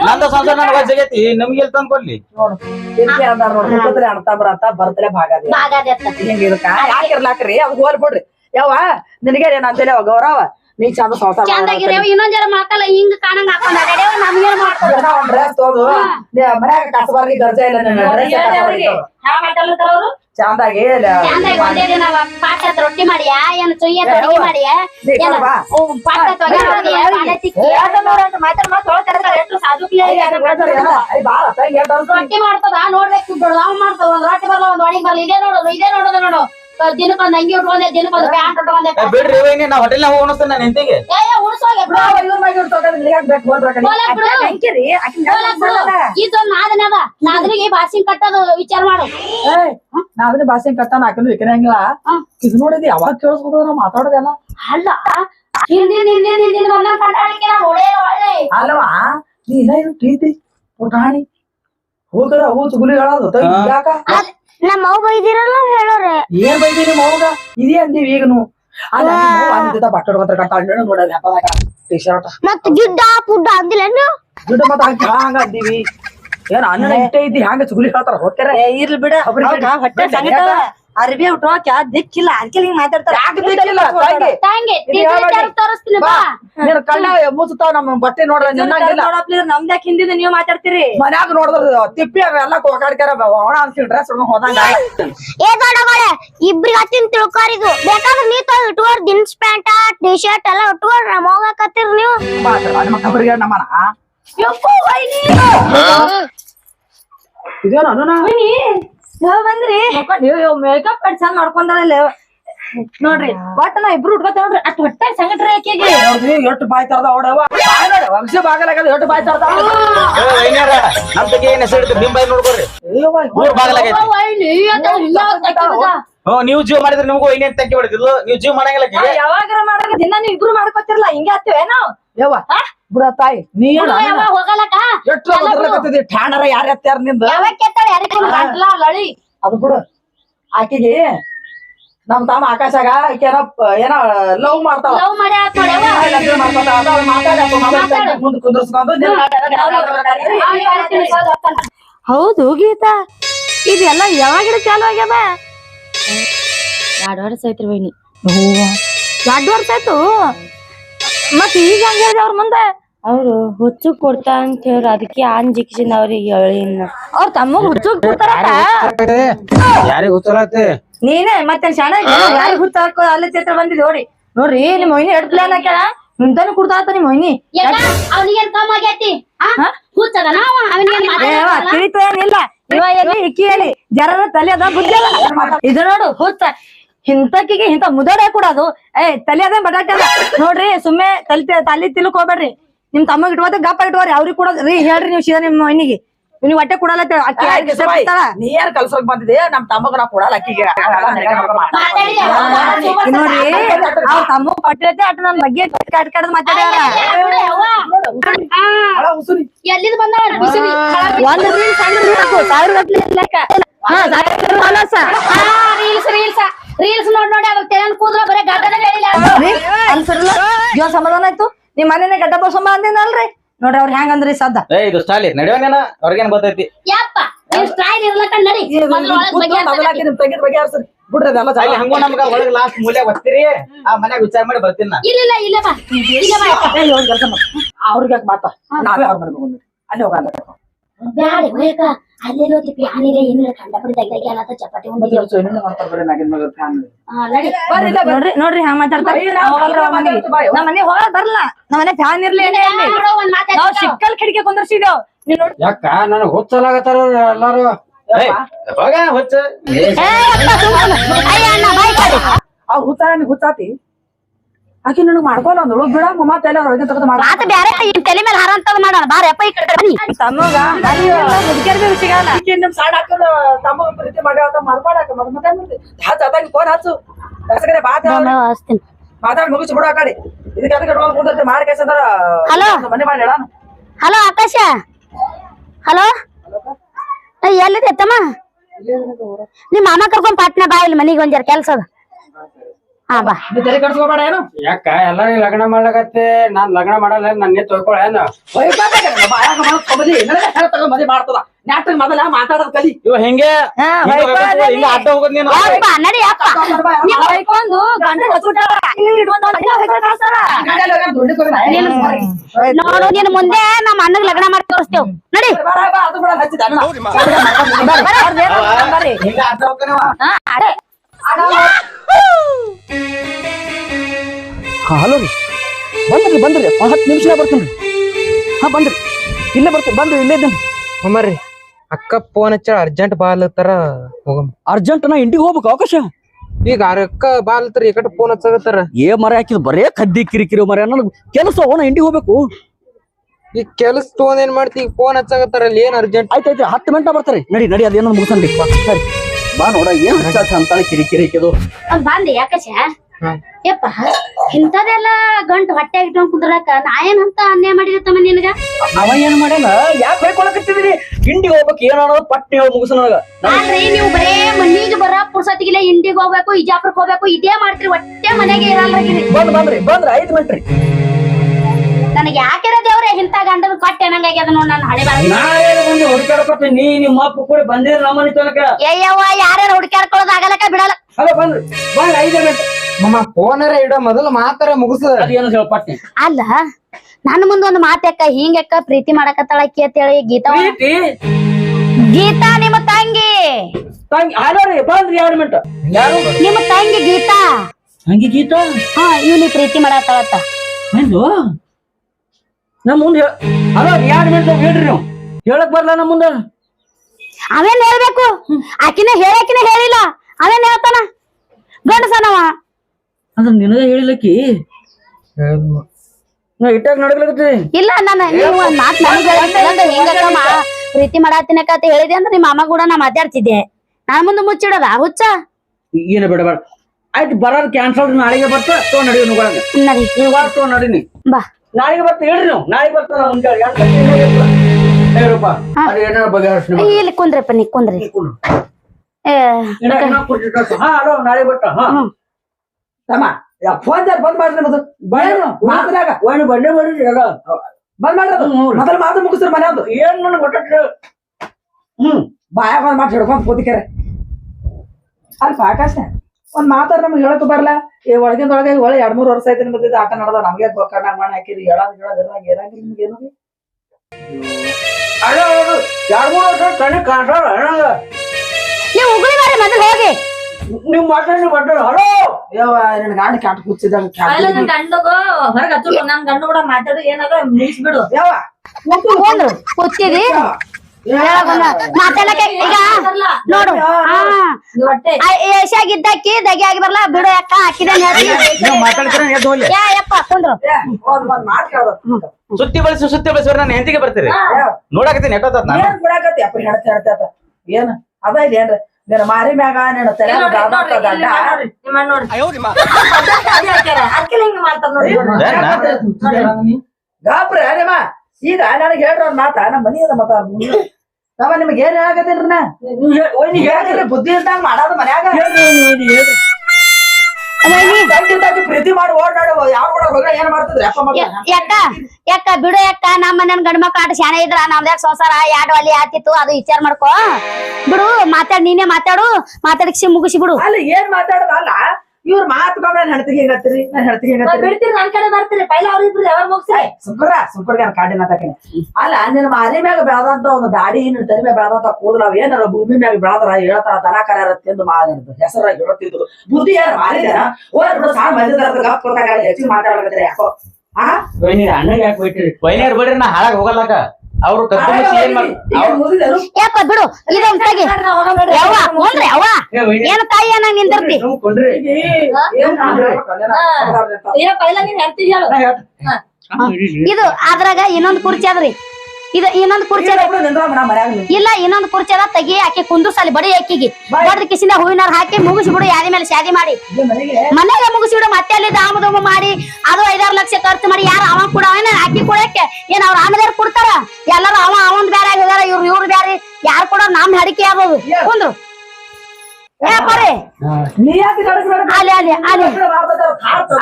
ನಂದ ಸಂಸಾರ ನನಗ ವಜ್ಜಾಗೈತಿ ನಿಮ್ಗೆ ಎಲ್ಲಿ ತಂದ್ ಕೊಡ್ಲಿ? ನೋಡು ಇಲ್ಲಿ ಅಂದಾರ ನೋಡು ಹುಟ್ಟದ್ರೆ ಅಣ್ತಂಬ್ರ ಅಂತ ಬರ್ತಲೇ ಭಾಗ. ಹಿಂಗ ಇದಕ್ಕ ಯಾಕಿರ್ಲಾಕ್ರಿ ಅದು ಹೋಲ್ ಬಿಡ್ರಿ. ಯಾವ ನಿನಗೆ ಏನ್ ಅಂತೇಳಿ ಅವ ಗೌರವ? ನೀ ಚಂದ ಸಂಸಾರ ಚಂದಾಗಿರೇವ್ ಇನ್ನೊಂದ್ ಜರ ಮಕ್ಕಳ ಹಿಂಗ್ ಕಾಣಂಗ್ ಹಾಕೊಂಡ್ ಅಡ್ಯಾಡ್ಯಾವ ನಮ್ಗೇನ್ ಮಾಡ್ತಾರ ಡ್ರೆಸ್ ತಗೊಂಡು ಮನ್ಯಾಗ ಕಸಬಾರ್ಗಿ ಗರ್ಜ ಇಲ್ಲ ನಿನ್ನ ಡ್ರೆಸ್ ಚಂದಾಗಿ ಚಂದಾಗಿ ಒಂದೇ ದಿನ ಪಾಠ ಹತ್ರ ರೊಟ್ಟಿ ಮಾಡಿಯಾ ಏನ್ ಚೊಯ್ಯ ಮಾಡಿಯಾ ಪಾಠ ತೊಗೊಂಡ್ ರೊಟ್ಟಿ ಮಾಡ್ತದ ನೋಡ್ಬೇಕು ರೊಟ್ಟಿ ಬರ್ಲ ಒಂದ್ ಒಣಗಿ ಬರ್ಲಿ ಇದೇ ನೋಡೋದು ಇದೇ ನೋಡೋದು ನೋಡು ದಿನಕ್ಕೊಂದ್ ಅಂಗಿ ಉಟ್ಕೊಂಡೆ ದಿನಕ್ಕೊಂದ್ ಪ್ಯಾಂಟ್ ಉಟ್ಕೊಂಡೆ. ಏ, ಬಿಡ್ರಿ ಇವ ನಾ ಹೋಟೆಲ್ ನಾವು ಉಣಿಸ್ತೇನೆ ನಾನು ಏ ಉಳ್ಸೋಗೆ ಬಿಡು. ಹೋಲಕ್ ಬಿಡು. ಹೋಲಕ್ ಬಿಡು. ಇದೊಂದ್ ನಾದನ ಅದ ನಾದನಿಗೆ ಬಾಸಿಂಗ್ ಕಟ್ಟೋದು ವಿಚಾರ ಮಾಡು. ನಾವಿನ ಭಾಷೆ ಕಟ್ಟಾನ ಹಾಕಂದ್ರೆ ವಿಕ್ರಂಗಿಲ್ಲ ಇದು ನೋಡಿದಿ ಯಾವಾಗ ಕೇಳಿಸ್ಬೋದ್ರ ಮಾತಾಡೋದೆಲ್ಲ ಅಲ್ಲ ಹಿಂದಿನ ಹಿಂದಿನ ಹಿಂದಿನ ಬಂದ ಕಂಡಾಳಿಕೆ ನಾ ಒಳ್ಳೆ ಒಳ್ಳೆ. ಅಲ್ವಾ ನೀ ಇಲ್ಲ ಏನು ಪ್ರೀತಿ ಪುಟಾಣಿ. ಹೋಗರ ಹೂ ತುಗುಲಿ ಹೇಳೋದು ಹಾ. ನಮ್ಮ ಅವ್ ಬೈದಿರಲ್ಲ ಹೇಳೋರೆ. ಏನ್ ಬೈದಿ ಮೌಗ ಇದೇ ಅಂದೀವಿ ಈಗ ನೀವು. ಅಂದಿದ್ದ ಬಟ್ಟೆ ಕಟ್ಟ ಹಣ್ಣು ನೋಡೋದು ಹಬ್ಬದಾಗ. ಟಿ ಶರ್ಟ್ ಮತ್ ಗಿಡ್ಡ ಪುಡ್ಡ ಅಂದಿಲ್ಲ ಗಿಡ್ಡ ಮತ್ತ ಹಂಗ ಹಂಗ ಅಂದಿವಿ. ಏನ್ ಅನ್ನ ಇಟ್ಟೆ ಐತಿ ಹಂಗ ಚುಗುಲಿ ಹೇಳ್ತಾರ? ಹೋಗ್ತಾರ? ಇರ್ಲಿ ಬಿಡ. ಹೊಟ್ಟೆ ಅರ್ಬಿ ಉಟ್ಕೋಕ ದಿಕ್ಕಿಲ್ಲ ಅದಕ್ಕೆ ಹಿಂಗ್ ಮಾತಾಡ್ತಾರ. ಯಾಕೆ ಬೇಕಿಲ್ಲ ತಂಗಿ. ತಂಗಿ ಇದು ಯಾವಾಗ? ತೋರಿಸ್ತೀನಿ ಬಾ. ನೀನ್ ಕಣ್ಣ ಮುಸುತ್ತಾವ ನಮ್ಮ ಬಟ್ಟೆ ನೋಡ್ರ ನಮ್ದ ಹಿಂದಿನ ಹಿಂದಿದ ನೀವ್ ಮಾತಾಡ್ತೀರಿ? ಮನ್ಯಾಗ ನೋಡಿದ್ರ ತಿಪ್ಪಿ ಅವೆಲ್ಲ ಕೋಕಾಡ್ಕಾರ ಒಣ ಅನ್ಸಿ ಡ್ರೆಸ್ ಹೋದಂಗ ಏ ದೊಡ್ಡಗಳೇ ಇಬ್ರಿಗೆ ಹತ್ತಿನ ತಿಳ್ಕೊರಿದು ಬೇಕಾದ್ರೆ ನೀ ತೋ ಇಟ್ಕೋರ್ ಜೀನ್ಸ್ ಪ್ಯಾಂಟ್ ಟಿ ಶರ್ಟ್ ಎಲ್ಲ ಇಟ್ಕೋರ್ ನಮ್ ಹೋಗಕತ್ತೀರಿ ನೀವು. ನಿಮ್ಮ ಕಬರಿಗೆ ನಮ್ಮನ ಇದೇನ ಅನುನ? ಯಾವ್ ಬಂದ್ರಿ. ಮೇಕಪ್ ಚಂದ ಮಾಡ್ಕೊಂಡಲ್ಲ ನೋಡ್ರಿ ಒಟ್ಟ ನಾ ಇಬ್ರು ಉಟ್ಕೋತ ನೋಡ್ರಿ ಅಷ್ಟ್ ಹೊಟ್ಟೆ ಸಂಗಟ್ರಿ ಆಕೆಗೆ. ಎಷ್ಟು ಬಾಯ್ ತರದ ಹೊಡವ ವಂಶ ಬಾಗಲಾಗದ ಎಷ್ಟು ಬಾಯ್ ತರದ ನಮ್ ತಗಿ ಏನ್ ಹೆಸರು ಬಿಂಬ ನೋಡ್ಕೊರಿ. ಊರ್ ಬಾಗಲಾಗೈತಿ ಹ್ಞೂ ನೀವು ಜೀವ ಮಾಡಿದ್ರೆ ನಿಮಗೂ ಇನ್ನೇನ್ ತಂಗಿ ಹೊಡಿದಿಲ್ಲ ನೀವು ಜೀವ ಮಾಡಂಗಿಲ್ಲ ಯಾವಾಗ ಮಾಡಿದ್ರೆ ದಿನ ನೀವು ಇಬ್ರು ಮಾಡ್ಕೋತಿರಲ್ಲ ಹಿಂಗೆ ಹತ್ತಿವೆ ನಾವು ಯವ್ವ ಬಿಡ ತಾಯಿ ನೀ ಏನು ಹೋಗಲಕ್ಕ? ಎಷ್ಟು ಬದಲಾಗತ್ತಿದಿ ಠಾಣರ ಯಾರ ಎತ್ತಾರ ನಿಂದ? ಯಾವಾಗ ಕೆತ್ತಾಳೆ? ಯಾರಿಗೂ ಗಂಟ್ಲ ಲಳಿ? ಅದು ಬಿಡು. ಆಕಿಗೆ ನಮ್ ತಮ್ಮ ಆಕಾಶಾಗ ಆಕೆ ಏನೋ ಏನೋ ಲವ್ ಮಾಡ್ತಾವ ಲವ್ ಮಾಡಿ ಆತ್ ನೋಡಿ ಅವ್ವ. ಲಗ್ನ ಮಾಡ್ಕೊತಾವ ಅದ ಅವ್ಳ್ ಮಾತಾಡಪ್ಪ, ಮಾತಾಡ್ತಾ ಮುಂದ್ ಕುಂದ್ರಸ್ಕೊಂಡು ನಿನ್ನ ಅವ್ಳ್ ಹೇಳ್ತೀನಿ, ಸೌದ್ ಅಕ್ಕನ. ಹೌದು ಗೀತಾ. ಇದೆಲ್ಲ ಯಾವಾಗಿಡ ಚಾಲು ಆಗ್ಯದ? ಎರಡು ವರ್ಷ ಐತ್ರಿ ವೈನಿ. ಎರಡು ವರ್ಷ ಆಯ್ತು? ಮತ್ ಈಗ ಹಂಗ ಹೇಳಿದ ಅವ್ರ ಮುಂದೆ? ಅವ್ರು ಹುಚ್ಚು ಕೊಡ್ತಾ ಅಂತ ಹೇಳಿ ಅದಕ್ಕೆ ಅಂಜಿಕಿಸಿನ ಅವ್ರಿಗೆ ಹೇಳಿನ ಅವ್ರ ತಮ್ಮ ಹುಚ್ಚು ಕೊಡ್ತಾರ ಯಾರಿಗ್ ನೀನೇ ಮತ್ತೆ ಶಾಣ ಯಾರು ಹುಚ್ಚಾಕೋ ಅಲ್ಲಿ ಚಿತ್ರ ಬಂದಿದ್ ನೋಡಿ. ನೋಡ್ರಿ ನಿಮ್ ಮೊಯ್ನಿ ಎರಡು ಪ್ಲಾನ್ ಹಾಕ್ಯಾಳ? ನಿಂತಾನು ಕುಡ್ತಾ ನಿಮ್ ಮೊಯ್ನಿ? ಅವ್ನಿಗೇನ್ ಕಮ್ಮ ಆಗೈತಿ ಇವ ಎಲ್ಲಿ ಇಕ್ಕಿ ಹೇಳಿ? ಜರರ ತಲೆ ಅದ ಬುದ್ಧಿ ಇದು ನೋಡು ಹುಚ್ಚ. ಇಂತಕಿಗೆ ಇಂತ ಮುದೋಡ ಕೂಡ ಅದು ಏ ತಲೆ ಅದೇ ಬಟಾಟೆ ನೋಡ್ರಿ ಸುಮ್ಮನೆ ತಲೆ ತಲೆ ತಿಲಕ್ ಹೋಗ್ಬೇಡ್ರಿ ನಿಮ್ ತಮ್ಮಗ್ ಇಟ್ಕೋತ ಗಪ್ಪ ಇಟ್ಕೋರಿ ಅವ್ರಿಗೆ ಕೂಡ ರೀ ಹೇಳ್ರಿ ನೀವು ಸೀದಾ ನಿಮ್ಮ ಮೈನಿಗೆ ನೀವು ಹೊಟ್ಟೆ ಕೊಡಲ್ಲ ಅಕ್ಕಿ ಯಾಕೆ ಇಷ್ಟ ಪಡ್ತಾಳ? ನೀ ಏನ್ ಕಲ್ಸೋಕ್ ಬಂದಿದೆ ನಮ್ ತಮ್ಮಗ್ ನಾ ಕೊಡಲ್ಲ ಅಕ್ಕಿಗೆ. ನೋಡ್ರಿ ಅವ್ರ ತಮ್ಮ ಕೊಟ್ಟಿರತ್ತೆ ಅಟ್ ನನ್ ಬಗ್ಗೆ ಕಟ್ ಕಡ್ದ್ ಮಾತಾಡ್ಯಾರ ಒಂದ್ ರೀಲ್ ಸಣ್ಣ ರೀಲ್ ಹಾಕು ಸಾವಿರ ಗಟ್ಲೆ ಲೆಕ್ಕ ಹಾ ಸಾವಿರ ರೀಲ್ಸ್ ರೀಲ್ಸ್ ರೀಲ್ಸ್ ನೋಡ್ ನೋಡಿ ಅವಾಗ ತೆಳನ್ ಕೂದ್ರ ಬರೇ ಗಡ್ಡನ ಬೆಳಿಲ್ಲ ಅನ್ಸರಲ್ಲ ಜೀವ ಸಮಾಧಾನ ಆಯ್ತು? ನಿಮ್ ಮನೇನೆ ಗಡ್ಡ ಬಸಮ್ಮ ಅಂದೇನಲ್ರಿ? ನೋಡ್ರಿ ಅವ್ರ ಹೆಂಗ್ ಅಂದ್ರಿ ಸದ್ದ? ಏ ಇದು ಸ್ಟಾಲಿ ನಡೆಯೋನೇನ ಅವ್ರಿಗೇನ್ ಗೊತ್ತೈತಿ? ಯಪ್ಪ ನೀವ್ ಸ್ಟೈಲ್ ಇರ್ಲಕ್ಕ ನಡಿ. ಮೊದ್ಲು ಒಳಗ್ ಬಿಡ್ರಿ ಅದೆಲ್ಲ ಅಲ್ಲಿ ಹಂಗೂ ನಮ್ಗ ಒಳಗ್ ಲಾಸ್ಟ್ ಮೂಲ್ಯ ಬರ್ತೀರಿ. ಆ ಮನ್ಯಾಗ ವಿಚಾರ ಮಾಡಿ ಬರ್ತೀನಿ ನಾ ಇಲ್ಲ ಇಲ್ಲ ಇಲ್ಲ ಬಾ. ಇಲ್ಲ ಬಾ. ಕೆಲಸ ಅವ್ರಿಗೆ ಮಾತಾ? ನಾವೇ ಅವ್ರ ಮನೆಗೆ ಅಲ್ಲಿ ಹೋಗಲ್ಲ ಬ್ಯಾಡ ಏನಿಲ್ಲ ಕಂಡಪಡಿ ಚಪಾತಿ ನಡಿ. ನೋಡ್ರಿ ನೋಡ್ರಿ ಮಾತಾಡ್ತಾರ. ನಮ್ಮ ಮನೆ ಹೋಗ ಬರಲ್ಲ ನಮ್ಮ ಮನೆ ಫ್ಯಾನ್ ಇರ್ಲಿ ನೋಡು, ನಾವ್. ಸಿಕ್ಕಲ್ ಕಿಡಿಕೆ ಕುಂದ್ರಸಿದೇವ್. ನೀವ್ ಯಾಕ? ನನಗ್ ಹುಚ್ಚಲಾಗತ್ತಾರ ಎಲ್ಲಾರು? ಹೋಗ ಹುಚ್ಚ. ಏ ಆಕಿ ನನಗ್ ಮಾಡ್ಕೊಲ್ಲ ಅಂದಳು. ಬಿಡ ಮತ್ತ ತಲೆ ಹೊರಗೆ ತೆಗೆದು ಮಾಡ. ಮಾತು ಬ್ಯಾರೆ ಈ ತಲೆ ಮೇಲೆ ಹಾರ ಅಂತ ಮಾಡೋಣ. ಬಾರ ಯಪ್ಪ ಈ ಕಡೆ ಬನ್ನಿ. ತಮ್ಮಗ ನಿಮ್ ಸಾಡ್ ಹಾಕದ ತಮ್ಮ ಪ್ರೀತಿ ಮಾಡ್ಯಾವ ಮಾಡ್ಕೊಳಕ ಮಗ ಮತ್ತೆ ಹಚ್ಚ ಫೋನ್ ಹಚ್ಚು. ಕಸಕಡೆ ಬಾತ್ ಹಚ್ತೀನಿ. ಮಾತಾಡಿ ಮುಗಿಸಿ ಬಿಡು ಆ ಕಡೆ. ಇದಕ್ಕೆ ಅದಕ್ಕೆ ಕುಂದೈತಿ ಮಾಡಿ ಕೇಸ್ ಅಂದ್ರ ಹಲೋ. ಮನೆ ಮಾಡಿ ಹೇಳ ಹಲೋ ಆಕಾಶ? ಹಲೋ? ಎಲ್ಲಿದೆ ತಮ್ಮ ನಿಮ್ ಮಾಮ ಕರ್ಕೊಂಡ್ ಪಾಟ್ನ ಬಾ ಇಲ್ಲಿ ಮನೆಗೆ ಒಂದ್ ಜರ ಕೆಲ್ಸ ಅದ ತಲೆ ಕಡ್ಸ್ಕೊಬೇಡ ಏನು ಯಾಕ ಎಲ್ಲಾರು ಲಗ್ನ ಮಾಡ್ಲಕತ್ತೆ ನಾನ್ ಲಗ್ನ ಮಾಡಲ್ಲ ತೊಳ್ಕೊಳ ಏನ ನನಗೆ ಮದಿ ಮಾಡ್ತದ ಮೊದಲ ಮಾತಾಡೋದ್ ಕಲಿ ಇವ ಹೆಂಗೆ ಇಲ್ಲ ಅಡ್ಡ ಹೋಗೋದ್ ನೀನು ನಡಿ ನಾ ನಿನ್ ಮುಂದೆ ನಮ್ಮ ಅಣ್ಣಗ್ ಲಗ್ನ ಮಾಡಿ ತೋರಿಸ್ತೇವ್ ನಡಿ ಹಾ, ಹಲೋ ರೀ. ಬಂದ್ರಿ ಬಂದ್ರಿ. ಒಂದ್ ಹತ್ತು ನಿಮಿಷ ಬರ್ತೀನಿ ಹಾ ಬಂದ್ರಿ. ಇಲ್ಲೇ ಬರ್ತೀನಿ. ಬಂದ್ರಿ ಇಲ್ಲೇ ಇದ್ದೀನಿ. ಅಮ್ಮರ್ರಿ ಅಕ್ಕ ಫೋನ್ ಹಚ್ಚ ಅರ್ಜೆಂಟ್ ಬಾಲ್ತಾರ ಹೋಗಮ್. ಅರ್ಜೆಂಟ್ ನಾ ಇಂಡಿಗೆ ಹೋಗ್ಬೇಕು ಅವಕಾಶ? ಈಗ ಅಕ್ಕ ಬಾಲ್ತಾರ ಈ ಕಡೆ ಫೋನ್ ಹಚ್ಚಗತ್ತಾರ ಏ ಮರ ಹಾಕಿದ್ ಬರೇ ಕದ್ದಿ ಕಿರಿಕಿರಿ ಮರ. ನನಗ್ ಕೆಲಸ ಹೋಣ ಇಂಡಿಗೆ ಹೋಗ್ಬೇಕು. ಈ ಕೆಲಸ ತೊಗೊಂಡ್ ಏನ್ ಮಾಡ್ತಿ? ಫೋನ್ ಹಚ್ಚಗತ್ತಾರ ಅಲ್ಲಿ ಏನ್ ಅರ್ಜೆಂಟ್ ಆಯ್ತಾಯ್ತು ಹತ್ತು ಮಿನಿಟ ಬರ್ತಾರೆ ನಡಿ ನಡಿ ಅದೇನೋ ಮುಗಿಸಂಡಿ ಸರಿ. ಬಾ ನೋಡ ಏನ್ ಹಚ್ಚ ಅಂತಾಳೆ ಕಿರಿಕಿರಿ ಹಾಕಿದು ಅದ್ ಬಂದೆ ಯಾಕಶ. ಯಪ್ಪ ಇಂಥದೆಲ್ಲ ಗಂಟು ಹೊಟ್ಟೆ ಇಟ್ಕೊಂಡ್ ಕುಂದ್ರಕ ನಾ ಏನ್ ಅಂತ ಅನ್ಯಾಯ ಮಾಡಿದತ್ತಮ್ಮ ನಿನಗ? ಅವ ಏನ್ ಮಾಡ್ಯಾನ? ಯಾಕೆ ಬೈಕೊಳಕತ್ತಿದ್ರಿ ಇಂಡಿಗೆ ಹೋಗ್ಬೇಕು ಏನೋ ಅನ್ನೋದು ಪಟ್ಟಿ ಹೇಳಿ ಮುಗಿಸ ನನಗ. ಆದ್ರೆ ನೀವು ಬರೇ ಮನಿಗೆ ಬರ ಪುರ್ಸತಿಗಿಲ್ಲ ಇಂಡಿಗೆ ಹೋಗ್ಬೇಕು ಇಜಾಪುರಕ್ ಹೋಗ್ಬೇಕು ಇದೇ ಮಾಡ್ತೀರಿ ಹೊಟ್ಟೆ ಮನೆಗೆ ಇರಲ್ಲ ಬಂದ್ ಬಂದ್ರಿ ಬಂದ್ರಿ ಐದು ಮಿನಿಟ್ರಿ ನನಗೆ ಯಾಕೆರ ದೇವ್ರೆ ಇಂತ ಗಂಡನ ಕೊಟ್ಟೆ ನಂಗಾಗ್ಯದ ನೋಡ್ ನಾನು ಹಳೆ ನಾನೇ ನಾಳೆ ಬಂದು ಹುಡುಕಾಡಕೊತ ನೀ ನಿಮ್ಮ ಅಪ್ಪ ಕೂಡ ಬಂದಿರ ನಮ್ಮನೆ ತನಕ? ಏಯವ್ವ ಯಾರ್ಯಾರು ಹುಡುಕ್ಯಾಡ್ಕೊಳ್ಳೋದು ಆಗಲಕ ಬಿಡಲ್ಲ. ಅಲ್ಲ ಬಂದ್ರಿ. ಬಂದ್ ಐದು ಮಿನಿಟ್ ಮಮ್ಮ ಫೋನರ ಇಡೋ ಮೊದಲು ಮಾತಾರ ಮುಗಿಸದ ಅದೇನು ಹೇಳ ಪಟ್ಟಿ ಅಲ್ಲ ನನ್ನ ಮುಂದೆ ಒಂದು ಮಾತಕ್ಕ ಹಿಂಗಕ್ಕ ಪ್ರೀತಿ ಮಾಡಕತ್ತಾಳ ಅಕ್ಕಿ ಅಂತೇಳಿ ಗೀತಾ ಪ್ರೀತಿ? ಗೀತಾ ನಿಮ್ಮ ತಂಗಿ. ತಂಗಿ ಹಲೋ ರೀ ಬಂದ್ರಿ ಎರಡು ಮಿನಿಟ್ ಯಾರು? ನಿಮ್ಮ ತಂಗಿ ಗೀತಾ. ತಂಗಿ ಗೀತಾ? ಹಾ ಇವ್ನಿ ಪ್ರೀತಿ ಮಾಡತ್ತಾಳತ್ತ ಎಂದು ನಮ್ಮ ಮುಂದೆ ಅಲೋ ಎರಡು ಮಿನಿಟ್ ಹೇಳ್ರಿ ನೀವು? ಹೇಳಕ್ ಬರ್ಲ ನಮ್ಮ ಮುಂದೆ? ಅವೇನ್ ಹೇಳ್ಬೇಕು? ಆಕಿನ ಹೇಳಕಿನ ಹೇಳಿಲ್ಲ. ಅವೇನ್ ಹೇಳ್ತಾನ? ಗಂಡಸನವ. ಅಂದ್ರೆ ನಿನಗ ಹೇಳಿಲ್ಲಕಿ? ನಾ ಇಟ್ಟಾಗ ನಡಗ್ಲಕತ್ತಿ. ಇಲ್ಲ ನಾನು ನೀವು ಒಂದ್ ಮಾತ್ ನನಗ್ ಹೇಳಿದ್ರಂದ್ರೆ ಹಿಂಗಕ್ಕ ಮಾ- ಪ್ರೀತಿ ಮಾಡತ್ತಿನಕ್ಕ ಅಂತ ಹೇಳಿದೆ ಅಂದ್ರೆ ನಿಮ್ಮ ಅಮ್ಮ ಕೂಡ ನಾ ಮಾತಾಡ್ತಿದ್ದೆ. ನಾನು ಮುಂದೆ ಮುಚ್ಚಿಡದ? ಹುಚ್ಚ. ಏನು ಬೇಡ ಬೇಡ. ಆಯ್ತು ಬರೋದು ಕ್ಯಾನ್ಸಲ್ ನಾಳೆಗೆ ಬರ್ತಾ ತೋ ನಡಿ ವಾರ ತೋ ನಡೀನಿ. ಬಾ. ನಾಳೆಗೆ ಬರ್ತೀವಿ ಹೇಳ್ರಿ ನೀವು. ನಾಳೆಗೆ ಬರ್ತಾರ ಮುಂಜಾನೆ ಎರಡು ಗಂಟೆಗೆ ಹೇಳಪ್ಪ ಅದು ಏನಾರ ಬಗೆಹರಿಸಿ ಏ, ಇಲ್ಲಿ ಕುಂದ್ರಪ್ಪ ನೀ ಕುಂದ್ರಿ. ಏ, ಹಾ ನಾಳೆ ಬರ್ತಾ. ಹಾ. ತಮ್ಮ ಫೋನ್ ಬಂದ್ ಮಾಡ್ರಿ ಬಣ್ಣ ಮಾತಾಡಾಗ ಒಂದು ಬಂಡೆ ಬರ್ರಿ ಎಲ್ಲ. ಬಂದ್ ಮಾಡ್ರಿ ಮೊದಲ ಮಾತು ಮುಗಿಸ್ರಿ ಮನೆ ಅದು. ಏನ್ ನನಗೆ ಒಟ್ಟ ಹ್ಮ್. ಬಾಯಾಗ ಒಂದ್ ಮಾತು ಹಿಡ್ಕೊಂಡ್ ಕೂತಿಕ್ಯಾರೆ. ಅಲ್ಪ ಆಕಾಶ. ಒಂದ್ ಮಾತಾರ ನಮ್ಗೆ ಹೇಳಕ್ ಬರ್ಲ? ಈ ಒಳಗಿಂದ ಒಳಗೆ ಒಳ್ಳೆ ಎರಡ್ ಮೂರ್ ವರ್ಷ ಐತಿ ನಿಮ್ದು ಆಟ ನಡೆದ ನಮ್ಗೆ ಕಣ್ಣ ಮಾಡಿ ಹಾಕಿರಿ ಹೇಳೋದ್ ಹೇಳೋದ್ ಇರಾಗ ಏನಾಗಿರಿ ನಿಮ್ಗೆ ಏನು? ಅಲ್ಲ ಎರಡ್ ಮೂರ್ ವರ್ಷ ಕಣ್ಣಿಗೆ ಕಾಣ್ಸಲ್ಲ ಏನಂಗ ನೀವ್ ಉಗುಳಿ ಬಾರಿ ಮೊದಲು ಹೋಗಿ. ನೀವು ಮಾತಾಡಿ ಮಾತಾಡಿ ಹಲೋ? ಯಾವ ನಿನ್ ಗಾಡಿ ಕೂತಿದ್ದಂಗ ನನ್ ಗಂಡಗ ಹೊರಗ್ ಹಚ್ಚು ನನ್ ಗಂಡ ಕೂಡ ಮಾತಾಡು ಏನಾದ್ರು ಮುಗಿಸ್ಬಿಡು ಯಾವ ಕೂತಿದಿ? ಮಾತಾಡಕ್ಕೆ ಈಗ ನೋಡು. ದಗಿ ಆಗಿ ಬರ್ಲ? ಬಿಡು ಅಕ್ಕ ಹಾಕಿದೆ ನೀವು ಮಾತಾಡ್ತೀರ ಎದ್ದು ಹೋಗ್ಲಿ. ಯಾ ಯಪ್ಪ ಕುಂದ್ರು. ಸುತ್ತಿ ಬಳಸಿ ಸುತ್ತಿ ಬಳಸಿ ನಾನು ಹೆಂಡತಿಗೆ ಬರ್ತೀರಿ? ನೋಡಕತ್ತೀನಿ ಎಟ್ಟೋತ ನಾನು. ಅಪ್ಪ ಹೇಳ್ತ ಏನ್? ಅದ ಇಲ್ಲ ಏನ್ರಿ? ನಿನ್ನ ಮಾರಿ ಮ್ಯಾಗ ನಿನ್ನ ತಲೆ ಗಾಬ್ರ ಈಗ ನನಗೆ ಹೇಳ್ರ ಮಾತ ನಮ್ಮ ಮನಿ ಅದ ಮತ. ನಮ್ಮ ನಿಮ್ಗೆ ಏನ್ ಹೇಳಕತ್ತೇನ್ರಿ ನಾ ನೀವ್ ಹೇಳ್ರಿ. ಬುದ್ಧಿ ಇದ್ದಂಗ ಮಾಡೋದು ಮನ್ಯಾಗ? ತಂಗಿದ್ದಾಗಿ ಪ್ರೀತಿ ಮಾಡಿ ಓಡಾಡು ಯಾವ ಕೂಡ ಹೋಗ ಏನ್ ಮಾಡ್ತಿದ್ರಿ? ಅಪ್ಪ ಮಗ ಯಾಕ? ಯಾಕ? ಬಿಡು ಯಾಕ? ನಮ್ಮ ಮನೇನ್ ಗಂಡ ಮಕ್ಳು ಆಟ ಶಾಣೆ ಇದ್ರ ನಮ್ದ್ಯಾಕ ಸಂಸಾರ? ಎರಡು ಅಲ್ಲಿ ಆತಿತ್ತು ಅದು ವಿಚಾರ ಮಾಡ್ಕೋ. ಬಿಡು ಮಾತಾಡ್ ನೀನೇ ಮಾತಾಡು ಮಾತಾಡಿಸಿ ಮುಗಿಸಿ ಬಿಡು. ಅಲ್ಲಿ ಏನ್ ಮಾತಾಡೋದಲ್ಲ ಇವ್ರ ಮಾತ್ ನಾನು ಹೆಣ್ತಿಗೆ ಹೆಂಗತ್ತೀರಿ ನಾನು ಹೆಣ್ತಿಗೆ ಹೆಂಗತ್ತೀರಿ ಬಿಡ್ತೀರಿ ನನ್ ಕಡೆ ಬರ್ತೀರಿ. ಪೈಲ ಅವ್ರಿಬ್ರು ಯಾವಾಗ ಮುಗಿಸ್ರಿ? ಸುಂಕರ ಸುಂಕರ್ಗ ಕಾಡಿನ ತಕನೆ ಅಲ್ಲ ನಿನ್ನ ಮಾರಿ ಮ್ಯಾಗ ಬೆಳದಂತ ಒಂದು ದಾಡಿ ನಿನ್ನ ತಲೆ ಮ್ಯಾಗ ಬೆಳದಂತ ಕೂದಲ ಅವ್ ಏನಾರ ಭೂಮಿ ಮ್ಯಾಗ ಬೆಳದ್ರ ಹೇಳ್ತಾರ ದನ ಕರ ತಿಂದು ಮಾರಿದ್ದು ಹೆಸರಾಗಿ ಹೇಳುತ್ತಿದ್ರು ಬುದ್ಧಿ ಯಾರು ಮಾರಿದಾರ ಓದ್ ಬಿಡು ಸಾಣ್ ಬಂದಿದಾರ ಗಪ್ ಕೊಡ್ತಾಗ ಹೆಚ್ಚಿಗೆ ಮಾತಾಡ್ಬೇಕಾದ್ರೆ ಯಾಕೋ? ಆ? ಅಣ್ಣ ಯಾಕೆ ಬಿಟ್ಟಿರಿ ವೈನಿಯರ್ ಬಿಡ್ರಿ ನಾ ಹಾಳಾಗ ಹೋಗಲ್ಲಕ ಅವ್ರು ಏನ್ ಯಾಕ ಬಿಡು ಇದೊಂದ್ ತೆಗಿ ಯವ್ವ ಕುಂದ್ರಿ ಯವ್ವ. ಏನ್ ತಾಯಿ ಏನ ನಿಂದಿರ್ತಿ? ಏ ಪೈಲ ನೀನ್ ಹೇಳ್ತೀವಿ ಹೇಳು. ಇದು ಅದ್ರಾಗ ಇನ್ನೊಂದ್ ಕುರ್ಚಿ ಅದ್ರಿ. ಇದು ಇನ್ನೊಂದ್ ಕುರ್ಚಿ ಅದ. ಇಲ್ಲ ಇನ್ನೊಂದ್ ಕುರ್ಚಿ ಅದ. ತೆಗಿ ಆಕಿ ಸಾಲಿ ಬಡಿ ಅಕ್ಕಿಗೆ. ಬಡ್ದ ಕಿಸಿನ ಹೂವಿನ ಹಾಕಿ ಮುಗಿಸಿ ಬಿಡು ಯಾದಿ ಮೇಲೆ ಶಾದಿ ಮಾಡಿ. ಮನೆಗೆ. ಮುಗಿಸಿ ಬಿಡು ಮತ್ತೆ ಅಲ್ಲಿ ದಾಮ ದಾಮ ಮಾಡಿ ಅದು ಐದಾರು ಲಕ್ಷ ಖರ್ಚು ಮಾಡಿ ಯಾರು ಅವ ಕೂಡ ಅಕ್ಕಿ ಕೊಡಕ್ಕೆ? ಏನ್ ಅವ್ರ ಆಮೇಲೆ ಕೊಡ್ತಾರ? ಎಲ್ಲಾರು ಅವ ಅವಂದ್ ಬೇರೆ ಆಗಿದಾರ ಇವ್ರು ಇವ್ರು ಬೇರೆ ಯಾರು ಕೂಡ ನಮ್ ಹಡಿಕೆ ಆಗೋದು. ಕುಂದ್ರು. ಅಲ್ಲಿ ಅಲ್ಲಿ ಅಲ್ಲಿ.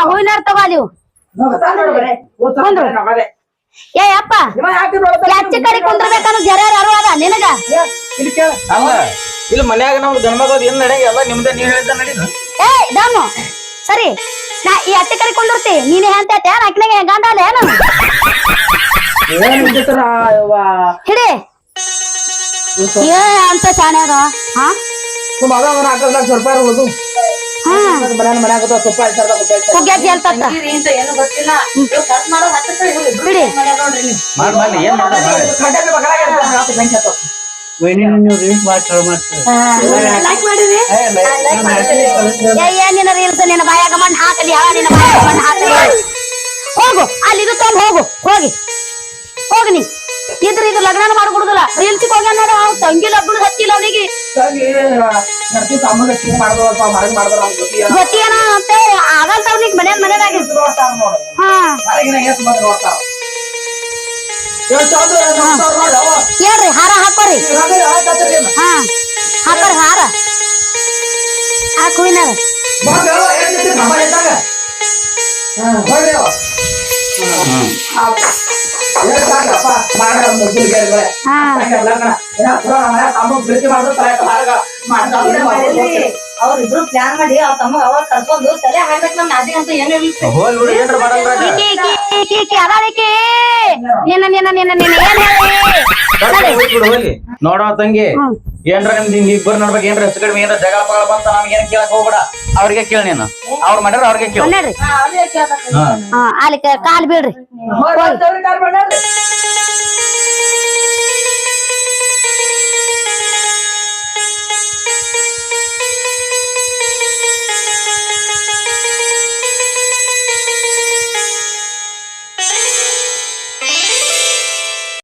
ಹೂವಿನ ತಗೋಲಿ ತಗೋ ಅಲ್ಲಿ. ಇವು. ಏ ಅಪ್ಪ ಎಚ್ಚ ಕಡೆ ಕುಂದ್ರಬೇಕನ್ನೋ ಜರ ಯಾರು ಅದ ನಿನಗ? ಅಲ್ಲ ಇಲ್ಲಿ ಮನ್ಯಾಗ ನಮ್ದು ಗಣಮಗದ್ ಏನ್ ನಡೆಯ ಎಲ್ಲ ನಿಮ್ದೇ ನೀವ್ ಏ ದಮ್ಮು ಸರಿ. ನಾ ಈ ಅತ್ತೆ ಕಡೆ ಕುಂದಿರ್ತಿ ನೀನ್ ಅಕ್ನೆಗೆ ಗಂಡ ಅಲ್ಲ ಏನು? ಹಿಡಿ. ಏ ಅಂತ ಅದ ಹಾ ಅಂತ ಏನು ಗೊತ್ತಿಲ್ಲ ಬಾಯಾಗ ಮಣ್ಣು ಹಾಕಲಿ ನಿನ್ನ ಬಾಯಾಗ ಮಣ್ಣು ಹಾಕಲಿ. ಹೋಗು ಅಲ್ಲಿ ಇದು ತೊಗೊಂಡ್ ಹೋಗು. ಹೋಗಿ. ಹೋಗಿ ನೀ. ಇದ್ರ ಇದು ಲಗ್ನ ಮಾಡ್ಕೊಡುದಿಲ್ಲ. ರೀಲ್ಸ್ ಹೋಗ್ಯಾನ ಅವ್ನ್ ತಂಗಿ ಲಗ್ನ ಹಚ್ಚಿಲ್ಲ ಅವನಿಗೆ. ಗೊತ್ತೇನ ಅಂತ ಆಗಂತ ಅವ್ನಿಗೆ ಮನೆ ಮನೆದಾಗ ಹಾ ಹೇಳ್ರಿ ಹಾರ ಹಾಕೋರಿ ಹಾ ಹಾಕೋರಿ ಹಾರ ಹಾಕ್ ಹೂವಿನಾರ ಹಾ ಅವ್ರಿಬ್ರು ಪ್ಲಾನ್ ಮಾಡಿ ಅವ್ರ ತಮ್ಮ ಅವಾಗ ಕರ್ಕೊಂಡು ತಲೆ ಹಾಕ್ಬೇಕು ನಮ್ ನಾದಿ ಅಂತ ಏನು ನೋಡೋ ತಂಗಿ ಏನ್ರ ಹಿಂಗ್ ಇಬ್ಬರು ನೋಡ್ಬೇಕು ಏನ್ರ ಹೆಚ್ಚು ಕಡಿಮೆ ಏನ್ರ ಜಗಳ ಪಗಳ ಬಂತ ನಮ್ಗೆ ಏನ್ ಕೇಳಕ್ ಹೋಗ್ಬೇಡ. ಅವ್ರಿಗೆ ಕೇಳ ನೀನು. ಅವ್ರ ಮಾಡ್ಯಾರ ಅವ್ರಿಗೆ ಕೇಳ. ಅಲ್ಲಿ ಕಾಲ್ ಬೀಳ್ರಿ.